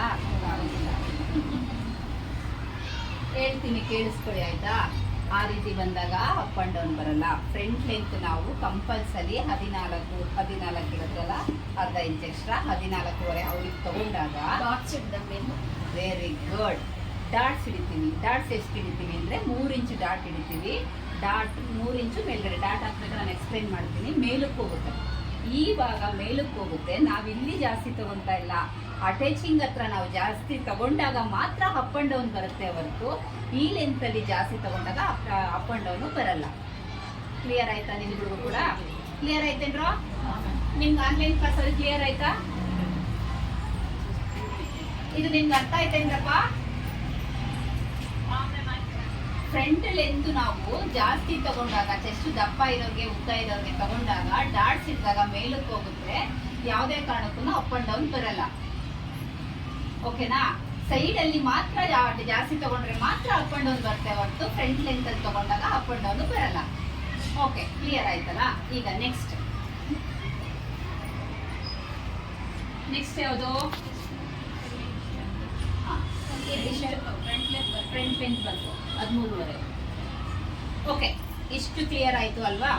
ಹೇಳ್ತೀನಿ ಕೇಳಿಸ್ಕೊಳ್ಳಿ ಆಯ್ತಾ? ಆ ರೀತಿ ಬಂದಾಗ ಅಪ್ ಆ್ಯಂಡ್ ಡೌನ್ ಬರಲ್ಲ. ಫ್ರಂಟ್ ಲೆಂತ್ ನಾವು ಕಂಪಲ್ಸರಿ ಹದಿನಾಲ್ಕು ಹದಿನಾಲ್ಕು ಇರುತ್ತಲ್ಲ ಅರ್ಧ ಇಂಚ್ ಎಕ್ಸ್ಟ್ರಾ ಹದಿನಾಲ್ಕೂವರೆ ಅವ್ರಿಗೆ ತಗೊಂಡಾಗ ವೆರಿ ಗುಡ್ ಡಾಟ್ಸ್ ಹಿಡಿತೀವಿ. ಡಾಟ್ಸ್ ಎಷ್ಟು ಹಿಡಿತೀವಿ ಅಂದರೆ ಮೂರು ಇಂಚು ಡಾಟ್ ಹಿಡಿತೀವಿ. ಡಾಟ್ ಮೂರು ಇಂಚು ಮೇಲ್ಗಡೆ. ಡಾಟ್ ಹಾಕ್ಬೇಕಾದ್ರೆ ನಾನು ಎಕ್ಸ್ಪ್ಲೈನ್ ಮಾಡ್ತೀನಿ. ಮೇಲಕ್ಕೆ ಹೋಗುತ್ತೆ. ಈ ಭಾಗ ಮೇಲಕ್ಕೆ ಹೋಗುತ್ತೆ. ನಾವು ಇಲ್ಲಿ ಜಾಸ್ತಿ ತಗೊತಾ ಇಲ್ಲ. ಅಟ್ಯಾಚಿಂಗ್ ಹತ್ರ ನಾವು ಜಾಸ್ತಿ ತಗೊಂಡಾಗ ಮಾತ್ರ ಅಪ್ ಆ್ಯಂಡ್ ಡೌನ್ ಬರುತ್ತೆ ಹೊರತು. ಈ ಲೆಂತಲ್ಲಿ ಜಾಸ್ತಿ ತಗೊಂಡಾಗ ಅಪ್ ಆ್ಯಂಡ್ ಡೌನು ಬರಲ್ಲ. ಕ್ಲಿಯರ್ ಆಯ್ತಾ ನಿಮ್ಗಳಿಗೂ ಕೂಡ? ಕ್ಲಿಯರ್ ಆಯ್ತೇನ್ರೋ ನಿಮ್ಗೆ ಆನ್ಲೈನ್ ಕ್ಲಾಸಲ್ಲಿ ಕ್ಲಿಯರ್ ಆಯ್ತಾ? ಇದು ನಿಮ್ಗೆ ಅರ್ಥ ಆಯ್ತೇನ್ರಪ್ಪ ಫ್ರಂಟ್ ಲೆಂತ್ ನಾವು ಜಾಸ್ತಿ ತಗೊಂಡಾಗ ಚೆಸ್ಟ್ ದಪ್ಪ ಇರೋರಿಗೆ, ಉದ್ದ ಇರೋರಿಗೆ ತಗೊಂಡಾಗ ಡಾಟ್ಸ್ ಇದ್ದಾಗ ಮೇಲಕ್ಕೆ ಹೋಗುತ್ತೆ. ಯಾವುದೇ ಕಾರಣಕ್ಕೂ ಅಪ್ ಅಂಡ್ ಡೌನ್ ಬರಲ್ಲ. ಓಕೆನಾ ಸೈಡ್ ಅಲ್ಲಿ ಮಾತ್ರ ಜಾಸ್ತಿ ತಗೊಂಡ್ರೆ ಮಾತ್ರ ಅಪ್ ಅಂಡ್ ಡೌನ್ ಬರುತ್ತೆ ಹೊರತು ಫ್ರಂಟ್ ಲೆಂತ್ ಅಲ್ಲಿ ತಗೊಂಡಾಗ ಅಪ್ ಅಂಡ್ ಡೌನ್ ಬರಲ್ಲ. ಓಕೆ ಕ್ಲಿಯರ್ ಆಯ್ತಲ್ಲ? ಈಗ ನೆಕ್ಸ್ಟ್ ನೆಕ್ಸ್ಟ್ ಯಾವುದು? ಫ್ರಂಟ್ ಲೆಂತ್ ಬಂತು. ಹದಿಮೂರುವರೆ. ಓಕೆ ಇಷ್ಟು ಕ್ಲಿಯರ್ ಆಯಿತು ಅಲ್ವಾ?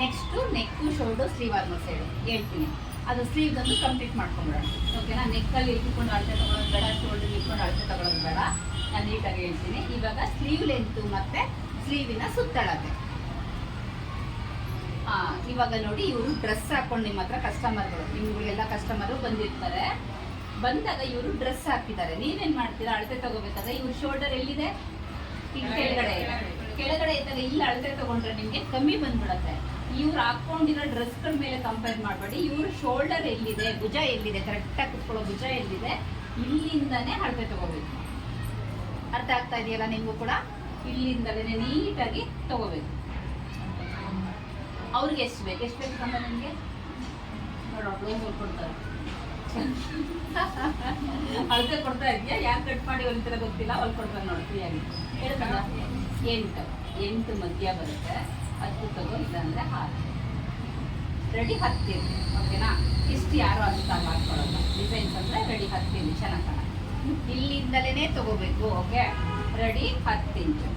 Next neck sleeve almost side ಹೇಳ್ತೀನಿ. ಅದು ಸ್ಲೀವ್ ಅಂತ ಕಂಪ್ಲೀಟ್ ಮಾಡ್ಕೊಂಬಿಡೋಣ ಓಕೆನಾ ನೆಕ್ಕಲ್ಲಿ ಇಟ್ಕೊಂಡು ಅಳತೆ ತಗೊಳ್ಳೋದು ಬೇಡ ಶೋಲ್ಡರ್ ಇಟ್ಕೊಂಡು ಅಳತೆ ತಗೊಳ್ಳೋದು ಬೇಡ. ನಾನು ನೀಟಾಗಿ ಹೇಳ್ತೀನಿ. ಇವಾಗ ಸ್ಲೀವ್ ಲೆಂತು ಮತ್ತೆ ಸ್ಲೀವಿನ ಸುತ್ತಳತೆ. ಹಾಂ ಇವಾಗ ನೋಡಿ ಇವರು ಡ್ರೆಸ್ ಹಾಕೊಂಡು ನಿಮ್ಮ ಹತ್ರ ಕಸ್ಟಮರ್ಗಳು ನಿಮ್ಗಳಿಗೆಲ್ಲ ಕಸ್ಟಮರು ಬಂದಿರ್ತಾರೆ. ಬಂದಾಗ ಇವರು ಡ್ರೆಸ್ ಹಾಕಿದ್ದಾರೆ. ನೀವೇನ್ ಮಾಡ್ತೀರಾ? ಅಳತೆ ತಗೋಬೇಕಾದ್ರೆ ಇವ್ರ ಶೋಲ್ಡರ್ ಎಲ್ಲಿದೆ? ಕೆಳಗಡೆ ಕೆಳಗಡೆ ಇದ್ದಾಗ ಇಲ್ಲಿ ಅಳತೆ ತಗೊಂಡ್ರೆ ನಿಮಗೆ ಕಮ್ಮಿ ಬಂದ್ಬಿಡತ್ತೆ. ಇವ್ರು ಹಾಕೊಂಡಿರೋ ಡ್ರೆಸ್ಗಳ ಮೇಲೆ ಕಂಪೇರ್ ಮಾಡಬೇಡಿ. ಇವ್ರ ಶೋಲ್ಡರ್ ಎಲ್ಲಿದೆ, ಭುಜ ಎಲ್ಲಿದೆ ಕರೆಕ್ಟಾಗಿ ಕುತ್ಕೊಳ್ಳೋ ಭುಜ ಎಲ್ಲಿದೆ, ಇಲ್ಲಿಂದನೇ ಅಳತೆ ತಗೋಬೇಕು. ಅರ್ಥ ಆಗ್ತಾ ಇದೆಯಲ್ಲ ನಿಮಗೂ ಕೂಡ? ಇಲ್ಲಿಂದಲೇ ನೀಟಾಗಿ ತಗೋಬೇಕು. ಅವ್ರಿಗೆ ಎಷ್ಟು ಬೇಕು? ಎಷ್ಟು ಬೇಕು ಕಮ್ಮ ನಿಮಗೆ? ನೋಡೋ ಬ್ಲೌಸ್ ಹೊಲ್ಕೊಡ್ತಾರೆ ಅಳತೆ ಕೊಡ್ತಾ ಇದೆಯಾ? ಯಾಕೆ ಕಟ್ ಮಾಡಿ ಹೊಲಿತೀರ ಗೊತ್ತಿಲ್ಲ ಹೊಲ್ಕೊಡ್ತಾರೆ ನೋಡಿ ಫ್ರೀಯಾಗಿ ಹೇಳ್ತಾರ ಎಂಟು. ಎಂಟು ಮಧ್ಯ ಬರುತ್ತೆ. ಹತ್ತು ತಗೋ ಇಲ್ಲಾಂದರೆ ಹಾಲು ರೆಡಿ ಹತ್ತಿರಲಿ ಓಕೆನಾ ಇಷ್ಟು ಯಾರು ಅರ್ಥ ಮಾಡ್ಕೊಳ್ಳೋಲ್ಲ ಡಿಸೈನ್ಸ್ ಅಂದರೆ ರೆಡಿ ಹತ್ತೀನಿ, ಚೆನ್ನಾಗಿ ಕಾಣ ಇಲ್ಲಿಂದಲೇ ತಗೋಬೇಕು ಓಕೆ ರೆಡಿ ಹತ್ತು ಇಂಚು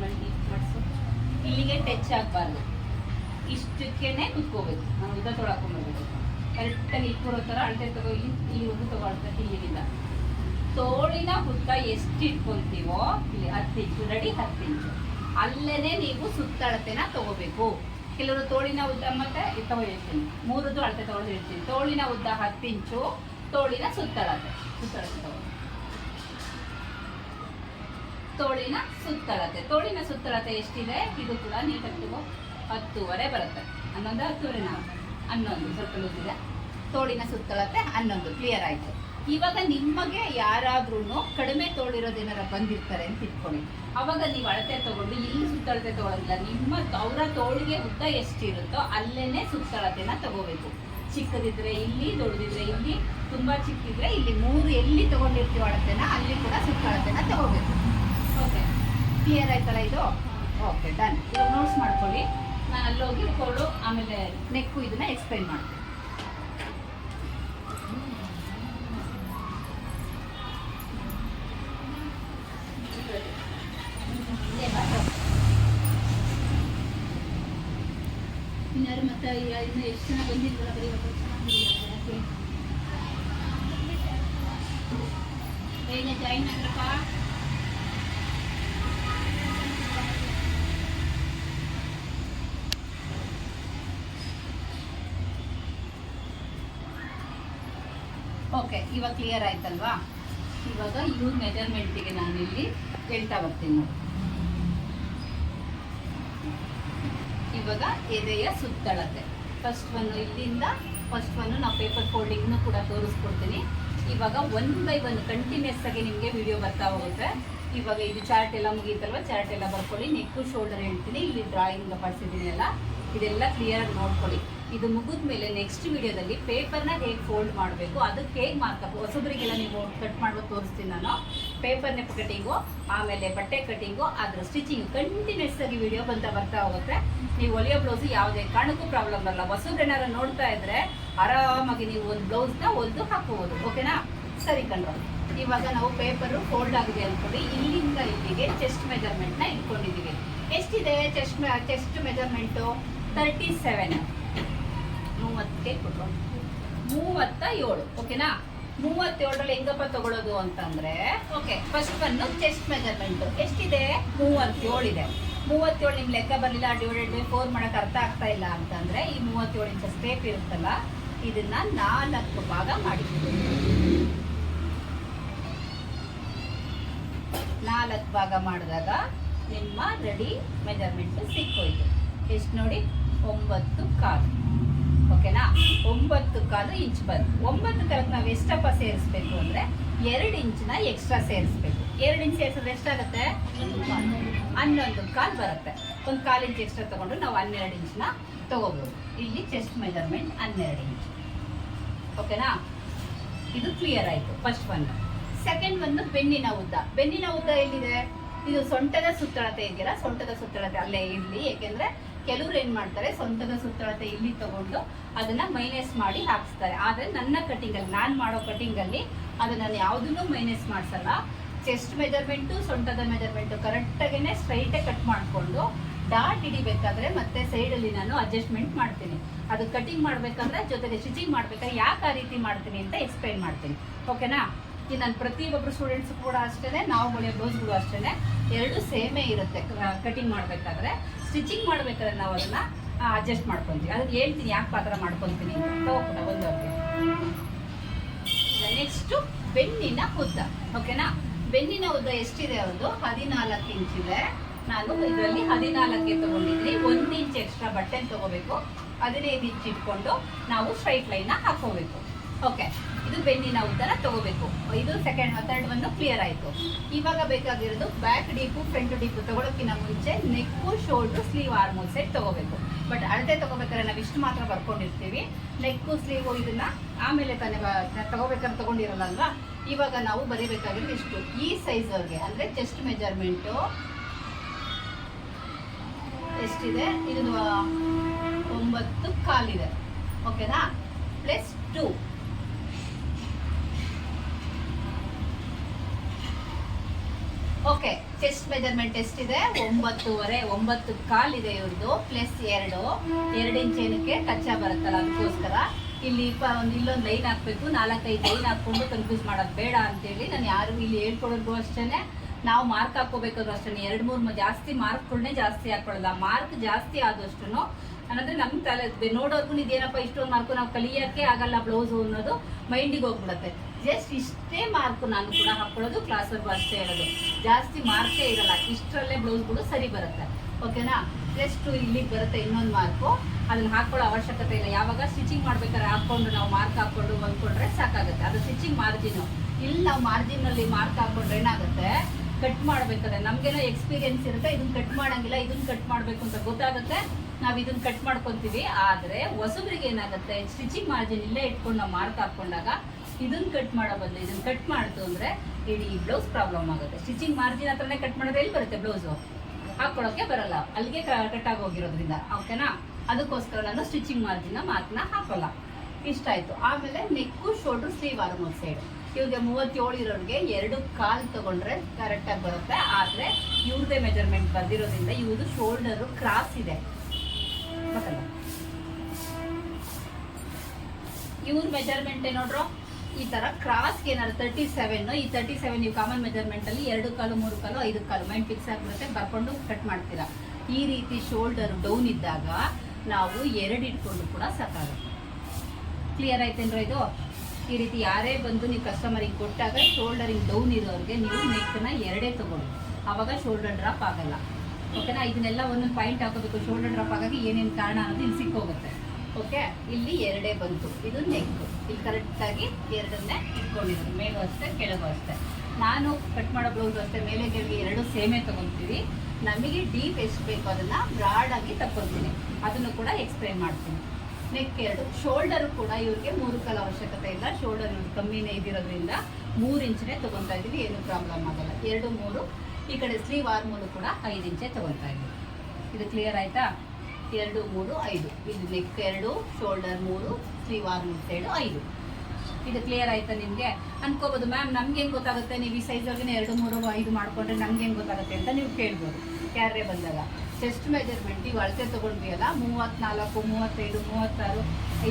ಮಾಡಿ ಮಡ್ಸು? ಇಲ್ಲಿಗೆ ಟಚ್ ಆಗಬಾರ್ದು. ಇಷ್ಟಕ್ಕೇನೆ ಕುತ್ಕೋಬೇಕು. ನಾವು ಉದ್ದ ತೊಳಕೊಂಬರ್ಬೇಕು ಕರೆಕ್ಟಾಗಿ ಇಟ್ಕೊಡೋ ಥರ ಅಳತೆ ತಗೋ, ಇಲ್ಲಿ ಇಲ್ಲಿವರೆಗೂ ತಗೊಳ್ತಾ ಇಲ್ಲಿಗಿಲ್ಲ ತೋಳಿನ ಹುತ್ತ ಎಷ್ಟು ಇಟ್ಕೊಂತೀವೋ, ಇಲ್ಲಿ ಹತ್ತು ಇಂಚು ರೆಡಿ ಹತ್ತು ಇಂಚು ಅಲ್ಲೇ ನೀವು ಸುತ್ತಳತೆನ ತಗೋಬೇಕು. ಕೆಲವರು ತೋಳಿನ ಉದ್ದ, ಮತ್ತೆ ತಗೋ ಹೇಳ್ತೀನಿ. ಮೂರದ್ದು ಅಳತೆ ತಗೊಳ್ಳೋದು ಹೇಳ್ತೀನಿ. ತೋಳಿನ ಉದ್ದ ಹತ್ತು ಇಂಚು, ತೋಳಿನ ಸುತ್ತಳತೆ. ಸುತ್ತಳತೆ ತೋಳಿನ ಸುತ್ತಳತೆ. ತೋಳಿನ ಸುತ್ತಳತೆ ಎಷ್ಟಿದೆ? ಇದು ಕೂಡ ನೀಟಾಗಿ ತಗೋ. ಹತ್ತುವರೆ ಬರುತ್ತೆ. ಹನ್ನೊಂದು, ಹತ್ತುವರೆ ನಾವು ಹನ್ನೊಂದು. ಸ್ವಲ್ಪ ಲೂಸಿದೆ ತೋಳಿನ ಸುತ್ತಳತೆ ಹನ್ನೊಂದು. ಕ್ಲಿಯರ್ ಆಯಿತು. ಇವಾಗ ನಿಮಗೆ ಯಾರಾದ್ರೂ ಕಡಿಮೆ ತೋಳಿರೋದೇನಾರ ಬಂದಿರ್ತಾರೆ ಅಂತ ಇಟ್ಕೊಳ್ಳಿ ಅವಾಗ ನೀವು ಅಳತೆ ತಗೊಂಡು ಇಲ್ಲಿ ಸುತ್ತಳತೆ ತಗೊಳ್ಳೋದಿಲ್ಲ ನಿಮ್ಮ ಅವರ ತೋಳಿಗೆ ಉದ್ದ ಎಷ್ಟಿರುತ್ತೋ ಅಲ್ಲೇನೆ ಸುತ್ತಳತೆನ ತಗೋಬೇಕು. ಚಿಕ್ಕದಿದ್ರೆ ಇಲ್ಲಿ, ದೊಡ್ಡದಿದ್ರೆ ಇಲ್ಲಿ, ತುಂಬಾ ಚಿಕ್ಕಿದ್ರೆ ಇಲ್ಲಿ ಮೂರು ಎಲ್ಲಿ ತಗೊಂಡಿರ್ತೀವಿ ಅಳತೆನ, ಅಲ್ಲಿ ಕೂಡ ಸುತ್ತಳತೆನ ತಗೋಬೇಕು. ಓಕೆ ಕ್ಲಿಯರ್ ಆಯ್ತಲ್ಲ ಇದು? ಓಕೆ ಡನ್ ಇವಾಗ ನೋಟ್ಸ್ ಮಾಡ್ಕೊಳ್ಳಿ. ನಾನು ಅಲ್ಲಿ ಹೋಗಿ ಕೊಡು, ಆಮೇಲೆ ನೆಕ್ಕು ಇದನ್ನ ಎಕ್ಸ್ಪ್ಲೈನ್ ಮಾಡ್ತೀನಿ. ಮತ್ತೆ ಇನ್ನು ಎಷ್ಟು ಜನ ಬಂದಿದ್ರಲ್ಲ ಬರೀ ಒಬ್ಬರು ಚೆನ್ನಾಗಿಲ್ಲ ಯಾಕೆ? ಬೇಗ ಜಾಯಿನ್ ಆಗ್ರಪ್ಪ. ಓಕೆ ಇವಾಗ ಕ್ಲಿಯರ್ ಆಯ್ತಲ್ವಾ? ಇವಾಗ ಇವ್ರ ಮೆಜರ್ಮೆಂಟಿಗೆ ನಾನು ಇಲ್ಲಿ ಹೇಳ್ತಾ ಬರ್ತೀನಿ ನೋಡಿ. ಇವಾಗ ಎದೆಯ ಸುತ್ತಳತೆ. ಫಸ್ಟ್ ಒನ್ ಇಲ್ಲಿಂದ ಫಸ್ಟ್ ಒನ್ ನಾವು ಪೇಪರ್ ಫೋಲ್ಡಿಂಗ್ನು ಕೂಡ ತೋರಿಸ್ಕೊಡ್ತೀನಿ. ಇವಾಗ ಒನ್ ಬೈ ಒನ್ ಕಂಟಿನ್ಯೂಸ್ ಆಗಿ ನಿಮಗೆ ವಿಡಿಯೋ ಬರ್ತಾ ಹೋಗುತ್ತೆ. ಇವಾಗ ಇದು ಚಾರ್ಟ್ ಎಲ್ಲ ಮುಗೀತಲ್ವ? ಚಾರ್ಟ್ ಎಲ್ಲ ಬರ್ಕೊಳ್ಳಿ. ನೆಕ್ಕು ಶೋಲ್ಡರ್ ಹೇಳ್ತೀನಿ. ಇಲ್ಲಿ ಡ್ರಾಯಿಂಗ್ ಪಡಿಸಿದ್ದೀನಿ ಅಲ್ಲ ಇದೆಲ್ಲ ಕ್ಲಿಯರ್ ನೋಡ್ಕೊಳ್ಳಿ. ಇದು ಮುಗಿದ ಮೇಲೆ ನೆಕ್ಸ್ಟ್ ವಿಡಿಯೋದಲ್ಲಿ ಪೇಪರ್ನ ಹೇಗೆ ಫೋಲ್ಡ್ ಮಾಡಬೇಕು ಅದಕ್ಕೆ ಹೇಗೆ ಮಾರ್ಕಪ್ ಹೊಸಬರಿಗೆಲ್ಲ ನೀವು ಕಟ್ ಮಾಡ್ಬೇಕು ತೋರಿಸ್ತೀನಿ ನಾನು. ಪೇಪರ್ ನೆಪ್ ಕಟಿಂಗು ಆಮೇಲೆ ಬಟ್ಟೆ ಕಟಿಂಗು ಅದರ ಸ್ಟಿಚಿಂಗ್ ಕಂಟಿನ್ಯೂಸ್ ಆಗಿ ವಿಡಿಯೋ ಬಂತ ಬರ್ತಾ ಹೋಗುತ್ತೆ. ನೀವು ಒಲಿಯೋ ಬ್ಲೌಸ್ ಯಾವುದೇ ಕಾರಣಕ್ಕೂ ಪ್ರಾಬ್ಲಮ್ ಬರಲ್ಲ. ಹೊಸಬ್ರೇನಾರು ನೋಡ್ತಾ ಇದ್ರೆ ಆರಾಮಾಗಿ ನೀವು ಒಂದು ಬ್ಲೌಸ್ನ ಒಂದು ಹಾಕೋಬೋದು. ಓಕೆನಾ ಸರಿ ಕಣ್ರು. ಇವಾಗ ನಾವು ಪೇಪರು ಫೋಲ್ಡ್ ಆಗಿದೆ ಅಂದ್ಕೊಳ್ಳಿ ಇಲ್ಲಿಂದ ಇಲ್ಲಿಗೆ ಚೆಸ್ಟ್ ಮೆಜರ್ಮೆಂಟ್ನ ಇಟ್ಕೊಂಡಿದ್ದೀವಿ. ಎಷ್ಟಿದೆ chest chest measurement thirty seven ಮೂವತ್ತಕ್ಕೆ ಕೊಟ್ಟು ಮೂವತ್ತ ಏಳು ಓಕೆನಾ ಮೂವತ್ತೇಳರಲ್ಲಿ ಹೆಂಗಪ್ಪ ತಗೊಳ್ಳೋದು ಅಂತಂದ್ರೆ ಓಕೆ ಫಸ್ಟ್ ಬಂದು ಚೆಸ್ಟ್ ಮೆಜರ್ಮೆಂಟ್ ಎಷ್ಟಿದೆ? ಮೂವತ್ತೇಳು ಇದೆ ಮೂವತ್ತೇಳು ನಿಮ್ ಲೆಕ್ಕ ಬರಲಿಲ್ಲ ಡಿವೈಡೆಡ್ ಬೈ ಫೋರ್ ಮಾಡಕ್ ಅರ್ಥ ಆಗ್ತಾ ಇಲ್ಲ ಅಂತಂದ್ರೆ, ಈ ಮೂವತ್ತೇಳು ಇಂಚ ಸ್ಟೇಪ್ ಇರುತ್ತಲ್ಲ, ಇದನ್ನ ನಾಲ್ಕು ಭಾಗ ಮಾಡಿ ನಾಲ್ಕು ಭಾಗ ಮಾಡಿದಾಗ ನಿಮ್ಮ ರೆಡಿ ಮೆಜರ್ಮೆಂಟ್ ಸಿಕ್ಕೋಯ್ತು. ಎಷ್ಟು ನೋಡಿ? ಒಂಬತ್ತು ಕಾಲು. ಓಕೆನಾ? ಒಂಬತ್ತು ಕಾಲು ಇಂಚ್ ಬಂತು ಒಂಬತ್ತು ಕಾಲಕ್ಕೆ ನಾವು ಎಷ್ಟಪ್ಪ ಸೇರಿಸ್ಬೇಕು ಅಂದರೆ ಎರಡು ಇಂಚ್ನ ಎಕ್ಸ್ಟ್ರಾ ಸೇರಿಸ್ಬೇಕು. ಎರಡು ಇಂಚ್ ಸೇರಿಸಿದ್ರೆ ಎಷ್ಟಾಗುತ್ತೆ? ಹನ್ನೊಂದು ಕಾಲು ಬರುತ್ತೆ. ಒಂದು ಕಾಲು ಇಂಚ್ ಎಕ್ಸ್ಟ್ರಾ ತೊಗೊಂಡು ನಾವು ಹನ್ನೆರಡು ಇಂಚನ್ನ ತೊಗೋಬೋದು. ಇಲ್ಲಿ ಚೆಸ್ಟ್ ಮೆಜರ್ಮೆಂಟ್ ಹನ್ನೆರಡು ಇಂಚ್. ಓಕೆನಾ? ಇದು ಕ್ಲಿಯರ್ ಆಯಿತು ಫಸ್ಟ್ ಒನ್ ಸೆಕೆಂಡ್ ಒಂದು ಬೆನ್ನಿನ ಉದ್ದ. ಬೆನ್ನಿನ ಉದ್ದ ಎಲ್ಲಿದೆ? ಇದು ಸೊಂಟದ ಸುತ್ತಳತೆ ಇದೆಯಲ್ಲ, ಸೊಂಟದ ಸುತ್ತಳತೆ ಅಲ್ಲೇ ಇರಲಿ ಯಾಕೆಂದ್ರೆ ಕೆಲವ್ರು ಏನ್ ಮಾಡ್ತಾರೆ, ಸ್ವಂತದ ಸುತ್ತಳತೆ ಇಲ್ಲಿ ತಗೊಂಡು ಅದನ್ನ ಮೈನಸ್ ಮಾಡಿ ಹಾಕಿಸ್ತಾರೆ. ಆದ್ರೆ ನನ್ನ ಕಟಿಂಗ್ ಅಲ್ಲಿ, ನಾನು ಮಾಡೋ ಕಟಿಂಗ್ ಅಲ್ಲಿ ಅದನ್ನ ನಾನು ಯಾವುದನ್ನು ಮೈನಸ್ ಮಾಡ್ಸಲ್ಲ. ಚೆಸ್ಟ್ ಮೆಜರ್ಮೆಂಟು ಸೊಂಟದ ಮೆಜರ್ಮೆಂಟು ಕರೆಕ್ಟಾಗೇ ಸ್ಟ್ರೈಟೇ ಕಟ್ ಮಾಡಿಕೊಂಡು ಡಾಟ್ ಹಿಡಿಬೇಕಾದ್ರೆ ಮತ್ತೆ ಸೈಡಲ್ಲಿ ನಾನು ಅಡ್ಜಸ್ಟ್ಮೆಂಟ್ ಮಾಡ್ತೀನಿ. ಅದು ಕಟಿಂಗ್ ಮಾಡ್ಬೇಕಂದ್ರೆ ಜೊತೆಗೆ ಸ್ಟಿಚಿಂಗ್ ಮಾಡ್ಬೇಕಾದ್ರೆ ಯಾಕೆ ಆ ರೀತಿ ಮಾಡ್ತೀನಿ ಅಂತ ಎಕ್ಸ್ಪ್ಲೈನ್ ಮಾಡ್ತೀನಿ. ಓಕೆನಾ ಈ ನಾನು ಪ್ರತಿಯೊಬ್ಬರು ಸ್ಟೂಡೆಂಟ್ಸ್ ಕೂಡ ಅಷ್ಟೇ ನಾವು ಹೊಳೆಯೋ ಬ್ಲೌಸ್ಗಳು ಅಷ್ಟೇ ಎರಡು ಸೇಮೇ ಇರುತ್ತೆ ಕಟಿಂಗ್ ಮಾಡಬೇಕಾದ್ರೆ. ಸ್ಟಿಚಿಂಗ್ ಮಾಡ್ಬೇಕಾದ್ರೆ ನಾವು ಅದನ್ನ ಅಡ್ಜಸ್ಟ್ ಮಾಡ್ಕೊತೀವಿ. ಅದಕ್ಕೆ ಹೇಳ್ತೀನಿ, ಯಾಕೆ ಪಾತ್ರ ಮಾಡ್ಕೊತೀನಿ ನೆಕ್ಸ್ಟು ಬೆನ್ನಿನ ಉದ್ದ ಓಕೆನಾ ಬೆನ್ನಿನ ಉದ್ದ ಎಷ್ಟಿದೆ ಅವರು ಹದಿನಾಲ್ಕು ಇಂಚ್ ಇದೆ. ನಾನು ಇದರಲ್ಲಿ ಹದಿನಾಲ್ಕೆ ತಗೊಂಡಿದ್ರಿ ಒಂದು ಇಂಚ್ ಎಕ್ಸ್ಟ್ರಾ ಬಟ್ಟೆ ತಗೋಬೇಕು. ಹದಿನೈದು ಇಂಚ್ ಇಟ್ಕೊಂಡು ನಾವು ಸ್ಟ್ರೈಟ್ ಲೈನ್ ಹಾಕೋಬೇಕು. ಓಕೆ ಇದು ಬೆನ್ನಿನ ಉತ್ತರ ತಗೋಬೇಕು. ಇದು ಸೆಕೆಂಡ್ ಥರ್ಡ್ ಒಂದು ಕ್ಲಿಯರ್ ಆಯಿತು. ಇವಾಗ ಬೇಕಾಗಿರೋದು ಬ್ಯಾಕ್ ಡೀಪು ಫ್ರಂಟ್ ಡೀಪು ತಗೊಳಕ್ಕಿಂತ ಮುಂಚೆ neck shoulder sleeve armhole set ತಗೋಬೇಕು. ಬಟ್ ಅಳತೆ ತಗೋಬೇಕಾದ್ರೆ ನಾವು ಇಷ್ಟು ಮಾತ್ರ ಬರ್ಕೊಂಡಿರ್ತೀವಿ. ನೆಕ್ಕು ಸ್ಲೀವು ಇದನ್ನ ಆಮೇಲೆ ತಾನೇ ತಗೋಬೇಕಾದ್ರೆ ತಗೊಂಡಿರಲ್ಲ ಅಲ್ವಾ ಇವಾಗ ನಾವು ಬರೀಬೇಕಾಗಿರೋದು ಇಷ್ಟು. ಈ ಸೈಜ್ ಅವ್ರಿಗೆ ಅಂದರೆ ಚೆಸ್ಟ್ ಮೆಜರ್ಮೆಂಟು ಎಷ್ಟಿದೆ? ಇದು ಒಂಬತ್ತು ಕಾಲಿದೆ. ಓಕೆನಾ plus two okay chest measurement ಎಷ್ಟಿದೆ ಒಂಬತ್ತುವರೆ, ಒಂಬತ್ತು ಕಾಲಿದೆ ಇವ್ರದ್ದು ಪ್ಲಸ್ ಎರಡು. ಎರಡು ಇಂಚ್ ಏನಕ್ಕೆ ಕಚ್ಚಾ ಬರುತ್ತಲ್ಲ ಅದಕ್ಕೋಸ್ಕರ. ಇಲ್ಲಿ ಒಂದು ಇಲ್ಲೊಂದು ಲೈನ್ ಹಾಕ್ಬೇಕು, ನಾಲ್ಕೈದು ಲೈನ್ ಹಾಕ್ಕೊಂಡು ಕನ್ಫ್ಯೂಸ್ ಮಾಡೋದು ಬೇಡ ಅಂತೇಳಿ ನಾನು ಯಾರು ಇಲ್ಲಿ ಹೇಳ್ಕೊಡೋದು ಅಷ್ಟೇ ನಾವು ಮಾರ್ಕ್ ಹಾಕೋಬೇಕಾದ್ರೂ ಅಷ್ಟೇ ಎರಡು, ಮೂರು ಜಾಸ್ತಿ ಮಾರ್ಕ್ಗಳನ್ನೇ ಜಾಸ್ತಿ ಹಾಕೊಳ್ಳಲ್ಲ ಮಾರ್ಕ್ ಜಾಸ್ತಿ ಆದಷ್ಟು ಅನ್ನಂದ್ರೆ ನಮ್ಮ ತಲೆ ನೋಡೋರ್ಗು ಇದೇನಪ್ಪ, ಇಷ್ಟೊಂದು ಮಾರ್ಕು ನಾವು ಕಲಿಯೋಕ್ಕೆ ಆಗಲ್ಲ ಬ್ಲೌಸು ಅನ್ನೋದು ಮೈಂಡಿಗೆ ಹೋಗ್ಬಿಡುತ್ತೆ. ಜಸ್ಟ್ ಇಷ್ಟೇ ಮಾರ್ಕು ನಾನು ಕೂಡ ಹಾಕೊಳ್ಳೋದು ವರ್ಕ್ ಅಷ್ಟೇ ಇರೋದು. ಜಾಸ್ತಿ ಮಾರ್ಕೇ ಇರಲ್ಲ. ಇಷ್ಟರಲ್ಲೇ ಬ್ಲೌಸ್ಗಳು ಸರಿ ಬರುತ್ತೆ. ಓಕೆನಾ ಜಸ್ಟ್ ಇಲ್ಲಿಗೆ ಬರುತ್ತೆ ಇನ್ನೊಂದು ಮಾರ್ಕು ಅದನ್ನ ಹಾಕೊಳ್ಳೋ ಅವಶ್ಯಕತೆ ಇಲ್ಲ. ಯಾವಾಗ ಸ್ಟಿಚಿಂಗ್ ಮಾಡ್ಬೇಕಾದ್ರೆ ಹಾಕೊಂಡು ನಾವು ಮಾರ್ಕ್ ಹಾಕೊಂಡು ಬಂದ್ಕೊಂಡ್ರೆ ಸಾಕಾಗುತ್ತೆ. ಅದು ಸ್ಟಿಚಿಂಗ್ ಮಾರ್ಜಿನ್ ಇಲ್ಲಿ ನಾವು ಮಾರ್ಜಿನ್ ಅಲ್ಲಿ ಮಾರ್ಕ್ ಹಾಕೊಂಡ್ರೆ ಏನಾಗುತ್ತೆ? ಕಟ್ ಮಾಡ್ಬೇಕಾದ್ರೆ ನಮ್ಗೇನೋ ಎಕ್ಸ್ಪೀರಿಯನ್ಸ್ ಇರುತ್ತೆ. ಇದನ್ನ ಕಟ್ ಮಾಡಂಗಿಲ್ಲ ಇದನ್ನ ಕಟ್ ಮಾಡಬೇಕು ಅಂತ ಗೊತ್ತಾಗುತ್ತೆ. ನಾವು ಇದನ್ನ ಕಟ್ ಮಾಡ್ಕೊತೀವಿ. ಆದ್ರೆ ಹೊಸಬ್ರಿಗೆ ಏನಾಗುತ್ತೆ ಸ್ಟಿಚಿಂಗ್ ಮಾರ್ಜಿನ್ ಇಲ್ಲೇ ಇಟ್ಕೊಂಡು ನಾವು ಮಾರ್ಕ್ ಹಾಕೊಂಡಾಗ ಇದನ್ನ ಕಟ್ ಮಾಡೋ ಬದಲು ಇದನ್ನ ಕಟ್ ಮಾಡ್ತು ಅಂದ್ರೆ ಇಡೀ ಬ್ಲೌಸ್ ಪ್ರಾಬ್ಲಮ್ ಆಗುತ್ತೆ. ಸ್ಟಿಚಿಂಗ್ ಮಾರ್ಜಿನ್ ಹತ್ರನೇ ಕಟ್ ಮಾಡಿದ್ರೆ ಎಲ್ಲಿ ಬರುತ್ತೆ ಬ್ಲೌಸು ಹಾಕೊಳ್ಳೋಕೆ ಬರಲ್ಲ. ಅಲ್ಲಿಗೆ ಕಟ್ ಆಗಿ ಹೋಗಿರೋದ್ರಿಂದ, ಓಕೆನಾ? ಅದಕ್ಕೋಸ್ಕರ ನಾನು ಸ್ಟಿಚಿಂಗ್ ಮಾರ್ಜಿನ ಮಾರ್ಕ್ನ ಹಾಕೋಲ್ಲ. ಇಷ್ಟ ಆಯ್ತು. ಆಮೇಲೆ neck shoulder sleeve armhole side ಇವ್ರಿಗೆ ಮೂವತ್ತೇಳು ಇರೋರಿಗೆ ಎರಡು ಕಾಲು ತಗೊಂಡ್ರೆ ಕರೆಕ್ಟಾಗಿ ಬರುತ್ತೆ. ಆದರೆ ಇವ್ರದೇ ಮೆಜರ್ಮೆಂಟ್ ಬಂದಿರೋದ್ರಿಂದ ಇವ್ರದ್ದು ಶೋಲ್ಡರು ಕ್ರಾಸ್ ಇದೆ. ಇವ್ರ ಮೆಜರ್ಮೆಂಟ್ ನೋಡ್ರು, ಈ ತರ ಕ್ರಾಸ್ಗೆ ಏನಾದ್ರು ತರ್ಟಿ ಸೆವೆನ್ ಈ ತರ್ಟಿ ಸೆವೆನ್ ನೀವು ಕಾಮನ್ ಮೆಜರ್ಮೆಂಟ್ ಅಲ್ಲಿ ಎರಡು ಕಾಲು, ಮೂರು ಕಾಲು, ಐದು ಕಾಲು ಮೈಂಡ್ ಫಿಕ್ಸ್ ಆಗಿಬಿಡುತ್ತೆ, ಬರ್ಕೊಂಡು ಕಟ್ ಮಾಡ್ತೀರಾ. ಈ ರೀತಿ ಶೋಲ್ಡರ್ ಡೌನ್ ಇದ್ದಾಗ ನಾವು ಎರಡು ಇಟ್ಕೊಂಡು ಕೂಡ ಸಾಕಾಗುತ್ತೆ. ಕ್ಲಿಯರ್ ಆಯ್ತೇನ್ರ ಇದು? ಈ ರೀತಿ ಯಾರೇ ಬಂದು ನೀವು ಕಸ್ಟಮರಿಗೆ ಕೊಟ್ಟಾಗ ಶೋಲ್ಡರಿಂಗ್ ಡೌನ್ ಇರೋರಿಗೆ ನೀವು ನೆಕ್ನ ಎರಡೇ ತಗೊಳ್ಳಿ. ಆವಾಗ ಶೋಲ್ಡರ್ ಡ್ರಾಪ್ ಆಗಲ್ಲ. ಓಕೆನಾ? ಇದನ್ನೆಲ್ಲ ಒಂದೊಂದು ಪಾಯಿಂಟ್ ಹಾಕೋಬೇಕು. ಶೋಲ್ಡರ್ ಡ್ರಾಪ್ ಆಗಿ ಏನೇನು ಕಾರಣ ಅನ್ನೋದು ಇಲ್ಲಿ ಸಿಕ್ಕೋಗುತ್ತೆ. ಓಕೆ? ಇಲ್ಲಿ ಎರಡೇ ಬಂತು. ಇದು ನೆಕ್ ಇಲ್ಲಿ ಕರೆಕ್ಟಾಗಿ ಎರಡನ್ನೇ ಇಟ್ಕೊಂಡಿರೋದು. ಮೇಲೂ ಅಷ್ಟೇ, ಕೆಳಗೂ ಅಷ್ಟೇ. ನಾನು ಕಟ್ ಮಾಡೋ ಬ್ಲೌಸ್ ಅಷ್ಟೇ ಮೇಲೆ ಕೆಳಗೆ ಎರಡು ಸೇಮೇ ತೊಗೊತೀವಿ. ನಮಗೆ ಡೀಪ್ ಎಷ್ಟು ಬೇಕು ಅದನ್ನು ಬ್ರಾಡಾಗಿ ತಗೊಳ್ತೀನಿ ಅದನ್ನು ಕೂಡ ಎಕ್ಸ್ಪ್ಲೈನ್ ಮಾಡ್ತೀನಿ. ನೆಕ್ ಎರಡು. ಶೋಲ್ಡರು ಕೂಡ ಇವ್ರಿಗೆ ಮೂರು ಕಾಲ ಅವಶ್ಯಕತೆ ಇಲ್ಲ. ಶೋಲ್ಡರ್ ಕಮ್ಮಿನೇ ಇದ್ದಿರೋದ್ರಿಂದ ಮೂರು ಇಂಚನೇ ತೊಗೊತಾ ಇದ್ದೀವಿ ಏನು ಪ್ರಾಬ್ಲಮ್ ಆಗಲ್ಲ. ಎರಡು, ಮೂರು ಈ ಕಡೆ ಸ್ಲೀವ್ ಆರ್ಮೂಲು ಕೂಡ ಐದು ಇಂಚೆ ತಗೊಳ್ತಾ ಇದ್ದೀವಿ ಇದು ಕ್ಲಿಯರ್ ಆಯಿತಾ? ಎರಡು, ಮೂರು, ಐದು. ಇದು ನೆಕ್ ಎರಡು ಶೋಲ್ಡರ್ ಮೂರು ಸ್ಲೀವ್ ಆರ್ಮೂಲ್ ಸೈಡು ಐದು. ಇದು ಕ್ಲಿಯರ್ ಆಯ್ತಾ ನಿಮಗೆ? ಅನ್ಕೋಬೋದು ಮ್ಯಾಮ್ ನಮ್ಗೆ ಹೆಂಗೆ ಗೊತ್ತಾಗುತ್ತೆ? ನೀವು ಈ ಸೈಜವ್ರಿಗೆ ಎರಡು, ಮೂರು, ಐದು ಮಾಡಿಕೊಂಡ್ರೆ ನಮ್ಗೆ ಹೆಂಗೆ ಗೊತ್ತಾಗುತ್ತೆ ಅಂತ ನೀವು ಕೇಳ್ಬೋದು. ಯಾರೇ ಬಂದಾಗ. ಚೆಸ್ಟ್ ಮೆಜರ್ಮೆಂಟ್ ಈಗ ಅಳತೆ ತೊಗೊಂಡ್ವಿಯಲ್ಲ ಮೂವತ್ತ್ನಾಲ್ಕು ಮೂವತ್ತೈದು, ಮೂವತ್ತಾರು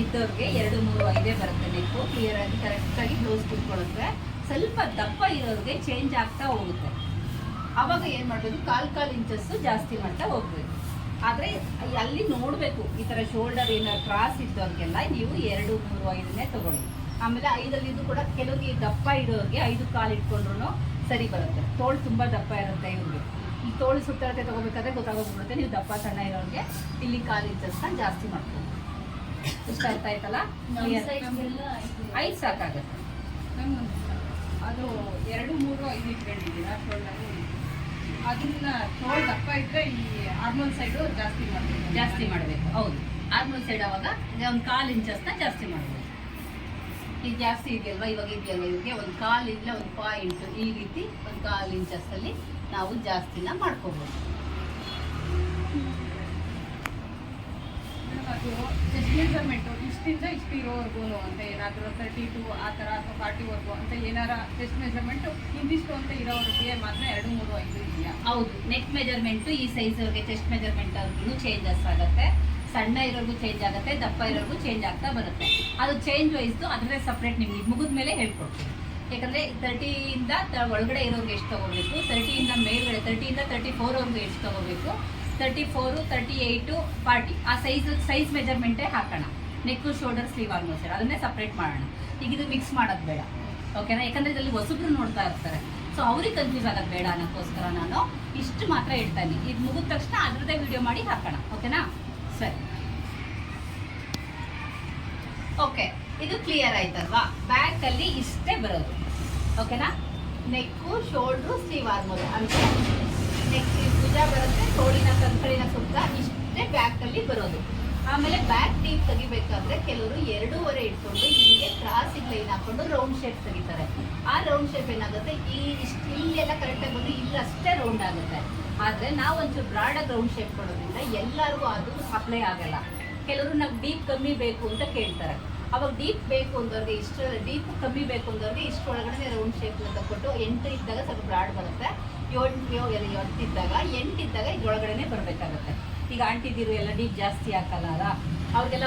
ಇದ್ದವ್ರಿಗೆ ಎರಡು, ಮೂರು, ಐದೇ ಬರುತ್ತೆ ನೆಕ್ಕು ಕ್ಲಿಯರ್ ಆಗಿ ಕರೆಕ್ಟಾಗಿ ಬ್ಲೌಸ್ ಕುತ್ಕೊಳ್ಳುತ್ತೆ ಸ್ವಲ್ಪ ದಪ್ಪ ಇರೋರಿಗೆ ಚೇಂಜ್ ಆಗ್ತಾ ಹೋಗುತ್ತೆ. ಆವಾಗ ಏನು ಮಾಡಬೇಕು ಕಾಲು ಕಾಲು ಇಂಚಸ್ಸು ಜಾಸ್ತಿ ಮಾಡ್ತಾ ಹೋಗ್ಬೇಕು. ಆದರೆ ಅಲ್ಲಿ ನೋಡಬೇಕು ಈ ಥರ ಶೋಲ್ಡರ್ ಏನಾದ್ರು ಕ್ರಾಸ್ ಇದ್ದವ್ರಿಗೆಲ್ಲ ನೀವು ಎರಡು ಮೂರು ಐದನ್ನೇ ತಗೊಳ್ಳಿ. ಆಮೇಲೆ ಐದಲ್ಲಿ ಇದು ಕೂಡ ಕೆಲವರಿಗೆ ದಪ್ಪ ಇರೋರಿಗೆ ಐದು ಕಾಲು ಇಟ್ಕೊಂಡ್ರು ಸರಿ ಬರುತ್ತೆ. ತೋಳು ತುಂಬ ದಪ್ಪ ಇರುತ್ತೆ ಇವ್ರಿಗೆ. ಈ ತೋಳು ಸುತ್ತಳತೆ ತಗೋಬೇಕಾದ್ರೆ ಗೊತ್ತಾಗೋಗ್ಬಿಡುತ್ತೆ. ನೀವು ದಪ್ಪ ಸಣ್ಣ ಇರೋರಿಗೆ ಇಲ್ಲಿ ಕಾಲು ಇಂಚಸ್ನ ಜಾಸ್ತಿ ಮಾಡ್ಬೋದು ಇಷ್ಟ ಆಗ್ತಾ ಆಯ್ತಲ್ಲ? ಐದು ಸಾಕಾಗುತ್ತೆ. ಅದು ಎರಡು ಮೂರು ಐದು ಇಟ್ಕೊಂಡಿದ್ದೀರಾ? ಶೋಲ್ಡರ್ ಅದನ್ನ ತೋಳ್ ದಪ್ಪ ಇದ್ರೆ ಈ ಹಾರ್ಮೋನ್ ಸೈಡು ಜಾಸ್ತಿ ಮಾಡಬೇಕು ಜಾಸ್ತಿ ಮಾಡಬೇಕು ಹೌದು. ಹಾರ್ಮೋನ್ ಸೈಡ್ ಅವಾಗ ಒಂದು ಕಾಲು ಇಂಚಸ್ನ ಜಾಸ್ತಿ ಮಾಡಬೇಕು. ಈಗ ಜಾಸ್ತಿ ಇದೆಯಲ್ವಾ? ಇವಾಗ ಇದೆಯಲ್ವ ಇವಾಗ ಒಂದು ಕಾಲು ಇಲ್ಲ ಒಂದು ಪಾಯಿಂಟ್ ಈ ರೀತಿ ಒಂದು ಕಾಲು ಇಂಚಸ್ಸಲ್ಲಿ ನಾವು ಜಾಸ್ತಿನ ಮಾಡ್ಕೋಬೋದು. ಅದು ಮೆಜರ್ಮೆಂಟು ಇಷ್ಟಿಂದ ಇಷ್ಟು ಇರೋವರೆಗೂ ಅಂತ ಏನಾದರೂ ತರ್ಟಿ ಟು ಆ ಥರ ಅಥವಾ ಫಾರ್ಟಿವರೆಗೂ ಅಂತ ಏನಾರ ಚೆಸ್ಟ್ ಮೆಜರ್ಮೆಂಟು ಇಂದಿಷ್ಟು ಅಂತ ಇರೋವರೆಗೆ ಮಾತ್ರ ಎರಡು, ಮೂರು, ಐದು ಇದೆಯಾ? ಹೌದು. ನೆಕ್ ಮೆಜರ್ಮೆಂಟು ಈ ಸೈಜ್ ಅವ್ರಿಗೆ ಚೆಸ್ಟ್ ಮೆಜರ್ಮೆಂಟ್ ಅವ್ರಿಗೂ ಚೇಂಜಸ್ ಆಗುತ್ತೆ. ಸಣ್ಣ ಇರೋರ್ಗೂ ಚೇಂಜ್ ಆಗುತ್ತೆ, ದಪ್ಪ ಇರೋರ್ಗೂ ಚೇಂಜ್ ಆಗ್ತಾ ಬರುತ್ತೆ. ಅದು ಚೇಂಜ್ ವೈಸ್ದು ಅದರೇ ಸಪ್ರೇಟ್ ನಿಮಗೆ ಮುಗಿದ ಮೇಲೆ ಹೇಳ್ಕೊಡ್ತೀನಿ. ಯಾಕಂದರೆ ತರ್ಟಿಯಿಂದ ಒಳಗಡೆ ಇರೋರ್ಗೆ ಎಷ್ಟು ತೊಗೋಬೇಕು? ತರ್ಟಿಯಿಂದ ಮೇಲ್ಗಡೆ ತರ್ಟಿಯಿಂದ ತರ್ಟಿ ಫೋರ್ವರೆಗೂ ಎಷ್ಟು ತೊಗೋಬೇಕು? Thirty four thirty eight forty ಆ ಸೈಜ್ ಸೈಜ್ ಮೆಜರ್ಮೆಂಟೇ ಹಾಕೋಣ. Neck shoulder sleeve sir. ಅದನ್ನೇ ಸಪ್ರೇಟ್ ಮಾಡೋಣ. ಈಗ ಇದು ಮಿಕ್ಸ್ ಮಾಡೋದು ಬೇಡ. ಓಕೆನಾ ಯಾಕಂದರೆ ಇದರಲ್ಲಿ ಹೊಸಬ್ರು ನೋಡ್ತಾ ಇರ್ತಾರೆ. ಸೊ ಅವ್ರಿಗೆ ಕನ್ಫ್ಯೂಸ್ ಆಗೋದು ಬೇಡ ಅನ್ನೋಕ್ಕೋಸ್ಕರ ನಾನು ಇಷ್ಟು ಮಾತ್ರ ಇಡ್ತೀನಿ ಇದು ಮುಗಿದ ತಕ್ಷಣ ಅದರದ್ದೇ ವಿಡಿಯೋ ಮಾಡಿ ಹಾಕೋಣ. ಓಕೆನಾ ಸರಿ. ಓಕೆ ಇದು ಕ್ಲಿಯರ್ ಆಯ್ತಲ್ವಾ? ಬ್ಯಾಕ್ ಅಲ್ಲಿ ಇಷ್ಟೇ ಬರೋದು. ಓಕೆನಾ ನೆಕ್ಕು ಶೋಲ್ಡ್ರು ಸ್ಲೀವ್ ಆಗ್ಬೋದು. ಅಂದ್ರೆ ನೆಕ್ ಭುಜ ಬರುತ್ತೆ. ತೋಳಿನ ಕಂಕಳಿನ ಸುತ್ತ ಇಷ್ಟೇ ಬ್ಯಾಕ್ ಅಲ್ಲಿ ಬರೋದು. ಆಮೇಲೆ ಬ್ಯಾಕ್ ಟೀಪ್ ತೆಗಿಬೇಕಾದ್ರೆ ಕೆಲವರು ಎರಡೂವರೆ ಇಟ್ಕೊಂಡು ಹಿಂಗೆ ಕ್ರಾಸಿಗೆ ಲೈನ್ ಹಾಕೊಂಡು ರೌಂಡ್ ಶೇಪ್ ತೆಗಿತಾರೆ. ಆ ರೌಂಡ್ ಶೇಪ್ ಏನಾಗುತ್ತೆ? ಈ ಇಷ್ಟು ಇಲ್ಲೆಲ್ಲ ಕರೆಕ್ಟಾಗಿ ಬಂದು ಇಲ್ಲಿ ಅಷ್ಟೇ ರೌಂಡ್ ಆಗುತ್ತೆ. ಆದರೆ ನಾವು ಒಂಚೂರು ಬ್ರಾಡಾಗಿ ರೌಂಡ್ ಶೇಪ್ ಕೊಡೋದ್ರಿಂದ ಎಲ್ಲರಿಗೂ ಅದು ಅಪ್ಲೈ ಆಗಲ್ಲ. ಕೆಲವರು ನಾವು ಡೀಪ್ ಕಮ್ಮಿ ಬೇಕು ಅಂತ ಕೇಳ್ತಾರೆ. ಅವಾಗ ಡೀಪ್ ಬೇಕು ಅಂದವ್ರಿಗೆ ಇಷ್ಟು ಡೀಪ್ ಕಮ್ಮಿ ಬೇಕು ಅಂದವ್ರಿಗೆ ಇಷ್ಟು ಒಳಗಡೆ ರೌಂಡ್ ಶೇಪ್ ತಗೊಟ್ಟು ಎಂಟು ಇದ್ದಾಗ ಸ್ವಲ್ಪ ಬ್ರಾಡ್ ಬರುತ್ತೆ. ಎಂಟು ಇದ್ದಾಗ ಒಳಗಡೆನೇ ಬರಬೇಕಾಗುತ್ತೆ. ಈಗ ಆಂಟಿದಿರು ಎಲ್ಲ ಡೀಪ್ ಜಾಸ್ತಿ ಹಾಕಲ್ಲ ಅಲ್ಲ? ಅವ್ರಿಗೆಲ್ಲ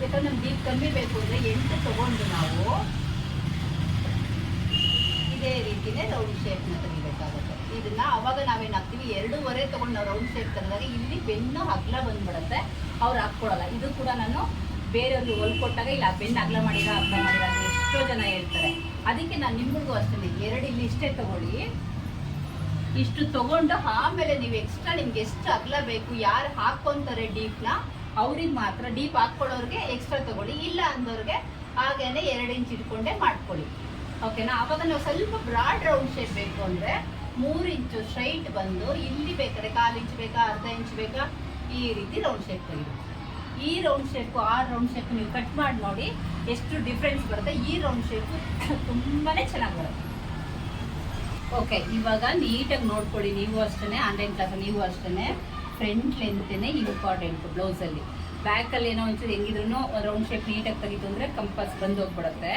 ಬೇಕಾದ್ರೆ ನಮ್ಗೆ ಡೀಪ್ ಕಮ್ಮಿ ಬೇಕು ಅಂದರೆ ಎಂಟು ತೊಗೊಂಡು ನಾವು ಇದೇ ರೀತಿನೇ ರೌಂಡ್ ಶೇಪ್ನ ತೆಗಿಬೇಕಾಗುತ್ತೆ. ಇದನ್ನ ಅವಾಗ ನಾವೇನು ಹಾಕ್ತೀವಿ? ಎರಡೂವರೆ ತೊಗೊಂಡು ನಾವು ರೌಂಡ್ ಶೇಪ್ ತೆಗೆದಾಗ ಇಲ್ಲಿ ಬೆನ್ನು ಹಗ್ಲ ಬಂದ್ಬಿಡುತ್ತೆ. ಅವ್ರು ಹಾಕ್ಕೊಡಲ್ಲ. ಇದು ಕೂಡ ನಾನು ಬೇರೆಯವ್ರಿಗೆ ಹೊಲ್ಕೊಟ್ಟಾಗ ಇಲ್ಲ ಬೆನ್ನು ಅಗ್ಲ ಮಾಡಿದ ಅಗ್ಲ ಮಾಡಿದ ಅಂತ ಎಷ್ಟೋ ಜನ ಹೇಳ್ತಾರೆ. ಅದಕ್ಕೆ ನಾನು ನಿಮಗೂ ಅಷ್ಟೇ ಎರಡು ಇಲ್ಲಿ ಇಷ್ಟೇ ತಗೊಳ್ಳಿ. ಇಷ್ಟು ತಗೊಂಡು ಆಮೇಲೆ ನೀವು ಎಕ್ಸ್ಟ್ರಾ ನಿಮ್ಗೆ ಎಷ್ಟು ಅಗಲ ಬೇಕು, ಯಾರು ಹಾಕೊಂತಾರೆ ಡೀಪ್ನ ಅವ್ರಿಗೆ ಮಾತ್ರ ಡೀಪ್ ಹಾಕ್ಕೊಳ್ಳೋರಿಗೆ ಎಕ್ಸ್ಟ್ರಾ ತಗೊಳ್ಳಿ, ಇಲ್ಲ ಅಂದವ್ರಿಗೆ ಹಾಗೇನೆ ಎರಡು ಇಂಚ್ ಇಟ್ಕೊಂಡೆ ಮಾಡ್ಕೊಳ್ಳಿ. ಓಕೆನಾ ಅವಾಗ ನಾವು ಸ್ವಲ್ಪ ಬ್ರಾಡ್ ರೌಂಡ್ ಶೇಪ್ ಬೇಕು ಅಂದರೆ ಮೂರು ಇಂಚು ಸ್ಟ್ರೈಟ್ ಬಂದು ಇಲ್ಲಿ ಬೇಕಾದ್ರೆ ಕಾಲು ಇಂಚ್ ಬೇಕಾ, ಅರ್ಧ ಇಂಚ್ ಬೇಕಾ, ಈ ರೀತಿ ರೌಂಡ್ ಶೇಪ್ ತೆಗೆದು. ಈ ರೌಂಡ್ ಶೇಪು ಆ ರೌಂಡ್ ಶೇಪ್ ನೀವು ಕಟ್ ಮಾಡಿ ನೋಡಿ ಎಷ್ಟು ಡಿಫ್ರೆನ್ಸ್ ಬರುತ್ತೆ. ಈ ರೌಂಡ್ ಶೇಪು ತುಂಬಾ ಚೆನ್ನಾಗಿ ಬರುತ್ತೆ. ಓಕೆ ಇವಾಗ ನೀಟಾಗಿ ನೋಡ್ಕೊಳ್ಳಿ. ನೀವು ಅಷ್ಟೇ ಆನ್ಲೈನ್ ಕ್ಲಾಸ್ ನೀವು ಅಷ್ಟೇ ಫ್ರಂಟ್ ಲೆಂತೇ ಇಂಪಾರ್ಟೆಂಟ್ ಬ್ಲೌಸಲ್ಲಿ ಬ್ಯಾಕಲ್ಲಿ ಏನೋ ಒಂಚೂರು ಹೆಂಗಿದ್ರು ರೌಂಡ್ ಶೇಪ್ ನೀಟಾಗಿ ತೆಗಿತು ಅಂದರೆ ಕಂಪಸ್ ಬಂದು ಹೋಗ್ಬಿಡುತ್ತೆ.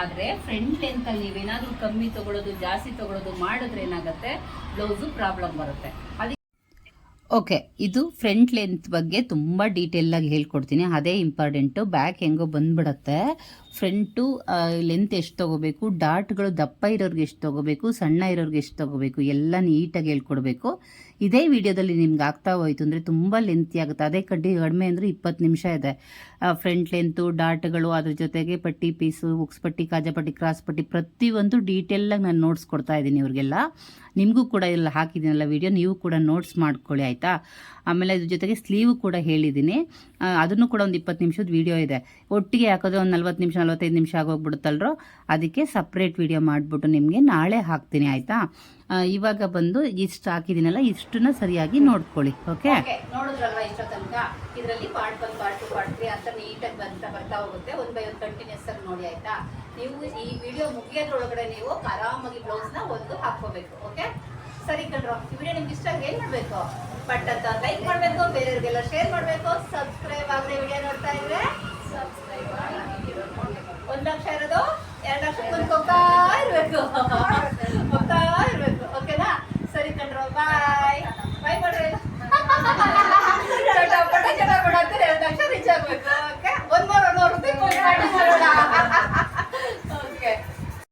ಆದರೆ ಫ್ರಂಟ್ ಲೆಂತಲ್ಲಿ ನೀವೇನಾದರೂ ಕಮ್ಮಿ ತೊಗೊಳೋದು, ಜಾಸ್ತಿ ತೊಗೊಳೋದು ಮಾಡಿದ್ರೆ ಏನಾಗುತ್ತೆ? ಬ್ಲೌಸು ಪ್ರಾಬ್ಲಮ್ ಬರುತ್ತೆ. ಅದಕ್ಕೆ ಓಕೆ ಇದು ಫ್ರಂಟ್ ಲೆಂತ್ ಬಗ್ಗೆ ತುಂಬ ಡೀಟೇಲಾಗಿ ಹೇಳ್ಕೊಡ್ತೀನಿ. ಅದೇ ಇಂಪಾರ್ಟೆಂಟು ಬ್ಯಾಕ್ ಹೆಂಗೋ ಬಂದ್ಬಿಡತ್ತೆ. ಫ್ರಂಟು ಲೆಂತ್ ಎಷ್ಟು ತೊಗೋಬೇಕು ಡಾಟ್ಗಳು ದಪ್ಪ ಇರೋರಿಗೆ ಎಷ್ಟು ತೊಗೋಬೇಕು, ಸಣ್ಣ ಇರೋರಿಗೆ ಎಷ್ಟು ತೊಗೋಬೇಕು, ಎಲ್ಲ ನೀಟಾಗಿ ಹೇಳ್ಕೊಡ್ಬೇಕು. ಇದೇ ವಿಡಿಯೋದಲ್ಲಿ ನಿಮ್ಗೆ ಆಗ್ತಾ ಹೋಯಿತು ಅಂದರೆ ತುಂಬ ಲೆಂತಿ ಆಗುತ್ತೆ. ಅದೇ ಕಡ್ಡಿ ಕಡಿಮೆ ಅಂದರೆ ಇಪ್ಪತ್ತು ನಿಮಿಷ ಇದೆ. ಫ್ರಂಟ್ ಲೆಂತು ಡಾಟ್ಗಳು ಅದ್ರ ಜೊತೆಗೆ ಪಟ್ಟಿ ಪೀಸು ಉಕ್ಸ್ ಪಟ್ಟಿ, ಕಾಜಾ ಪಟ್ಟಿ ಕ್ರಾಸ್ ಪಟ್ಟಿ, ಪ್ರತಿಯೊಂದು ಡೀಟೇಲಾಗಿ ನಾನು ನೋಟ್ಸ್ ಕೊಡ್ತಾ ಇದ್ದೀನಿ ಇವ್ರಿಗೆಲ್ಲ. ನಿಮಗೂ ಕೂಡ ಎಲ್ಲ ಹಾಕಿದ್ದೀನಲ್ಲ ವಿಡಿಯೋ ನೀವು ಕೂಡ ನೋಟ್ಸ್ ಮಾಡ್ಕೊಳ್ಳಿ, ಆಯಿತಾ? ಆಮೇಲೆ ಅದ್ರ ಜೊತೆಗೆ ಸ್ಲೀವ್ ಕೂಡ ಹೇಳಿದ್ದೀನಿ. ಅದನ್ನು ಕೂಡ ಒಂದು ಇಪ್ಪತ್ತು ನಿಮಿಷದ ವಿಡಿಯೋ ಇದೆ. ಒಟ್ಟಿಗೆ ಹಾಕಿದ್ರೆ ಒಂದು ನಲ್ವತ್ತು ನಿಮಿಷ, ನಲ್ವತ್ತೈದು ನಿಮಿಷ ಆಗೋಗ್ಬಿಡುತ್ತಲ್ರೋ? ಅದಕ್ಕೆ ಸಪ್ರೇಟ್ ವಿಡಿಯೋ ಮಾಡಿಬಿಟ್ಟು ನಿಮಗೆ ನಾಳೆ ಹಾಕ್ತೀನಿ, ಆಯಿತಾ? ಇವಾಗ ಬಂದು ಇಷ್ಟು ಹಾಕಿದ್ದೀನಲ್ಲ ಇಷ್ಟನ್ನ ಸರಿಯಾಗಿ ನೋಡ್ಕೊಳ್ಳಿ, ಓಕೆ? ನೋಡಿದ್ರಲ್ವಾ ಇಷ್ಟೋ ತನಕ? ಇದರಲ್ಲಿ part one part two part three ಅಂತ ನೀಟಾಗಿ ಬರ್ತಾ ಬರ್ತಾ ಹೋಗುತ್ತೆ. ಒಂದು ಬೈ ಒಂದು ಕಂಟಿನ್ಯೂಸ್ ಆಗಿ ನೋಡಿ, ಆಯ್ತಾ? ನೀವು ಈ ವಿಡಿಯೋ ಮುಗಿಯೋದ್ರೊಳಗಡೆ ನೀವು ಆರಾಮಾಗಿ ಬ್ಲೌಸ್ನ ಒಂದು ಹಾಕೋಬೇಕು ಓಕೆ? ಸರಿ ಕಣ್ರು, ಈ ವಿಡಿಯೋ ನಿಮ್ಗೆ ಇಷ್ಟ ಏನು ಮಾಡಬೇಕು? ಬಟ್ ಅಂತ ಲೈಕ್ ಮಾಡಬೇಕು, ಬೇರೆಯವ್ರಿಗೆಲ್ಲ ಶೇರ್ ಮಾಡಬೇಕು ಸಬ್ಸ್ಕ್ರೈಬ್ ಆಗದೆ ವಿಡಿಯೋ ನೋಡ್ತಾ ಇದ್ರೆ ಸಬ್ಸ್ಕ್ರೈಬ್ ಒಂದು ಲಕ್ಷ ಇರೋದು, ಎರಡು ಲಕ್ಷಕ್ಕೊಂದು ಹೋಗ್ತಾ ಇರಬೇಕು. ಹೋಗ್ತಾ ಇರಬೇಕು ಓಕೆನಾ ಸರಿ ಕಣ್ರು ಬಾಯ್ ಬಾಯ್ ಮಾಡ್ರಿ. ಎರಡು ಲಕ್ಷ ರೀಚ್ ಆಗಬೇಕು ಓಕೆ ಒಂದು ನೂರು ನೂರು ರೂಪಾಯಿ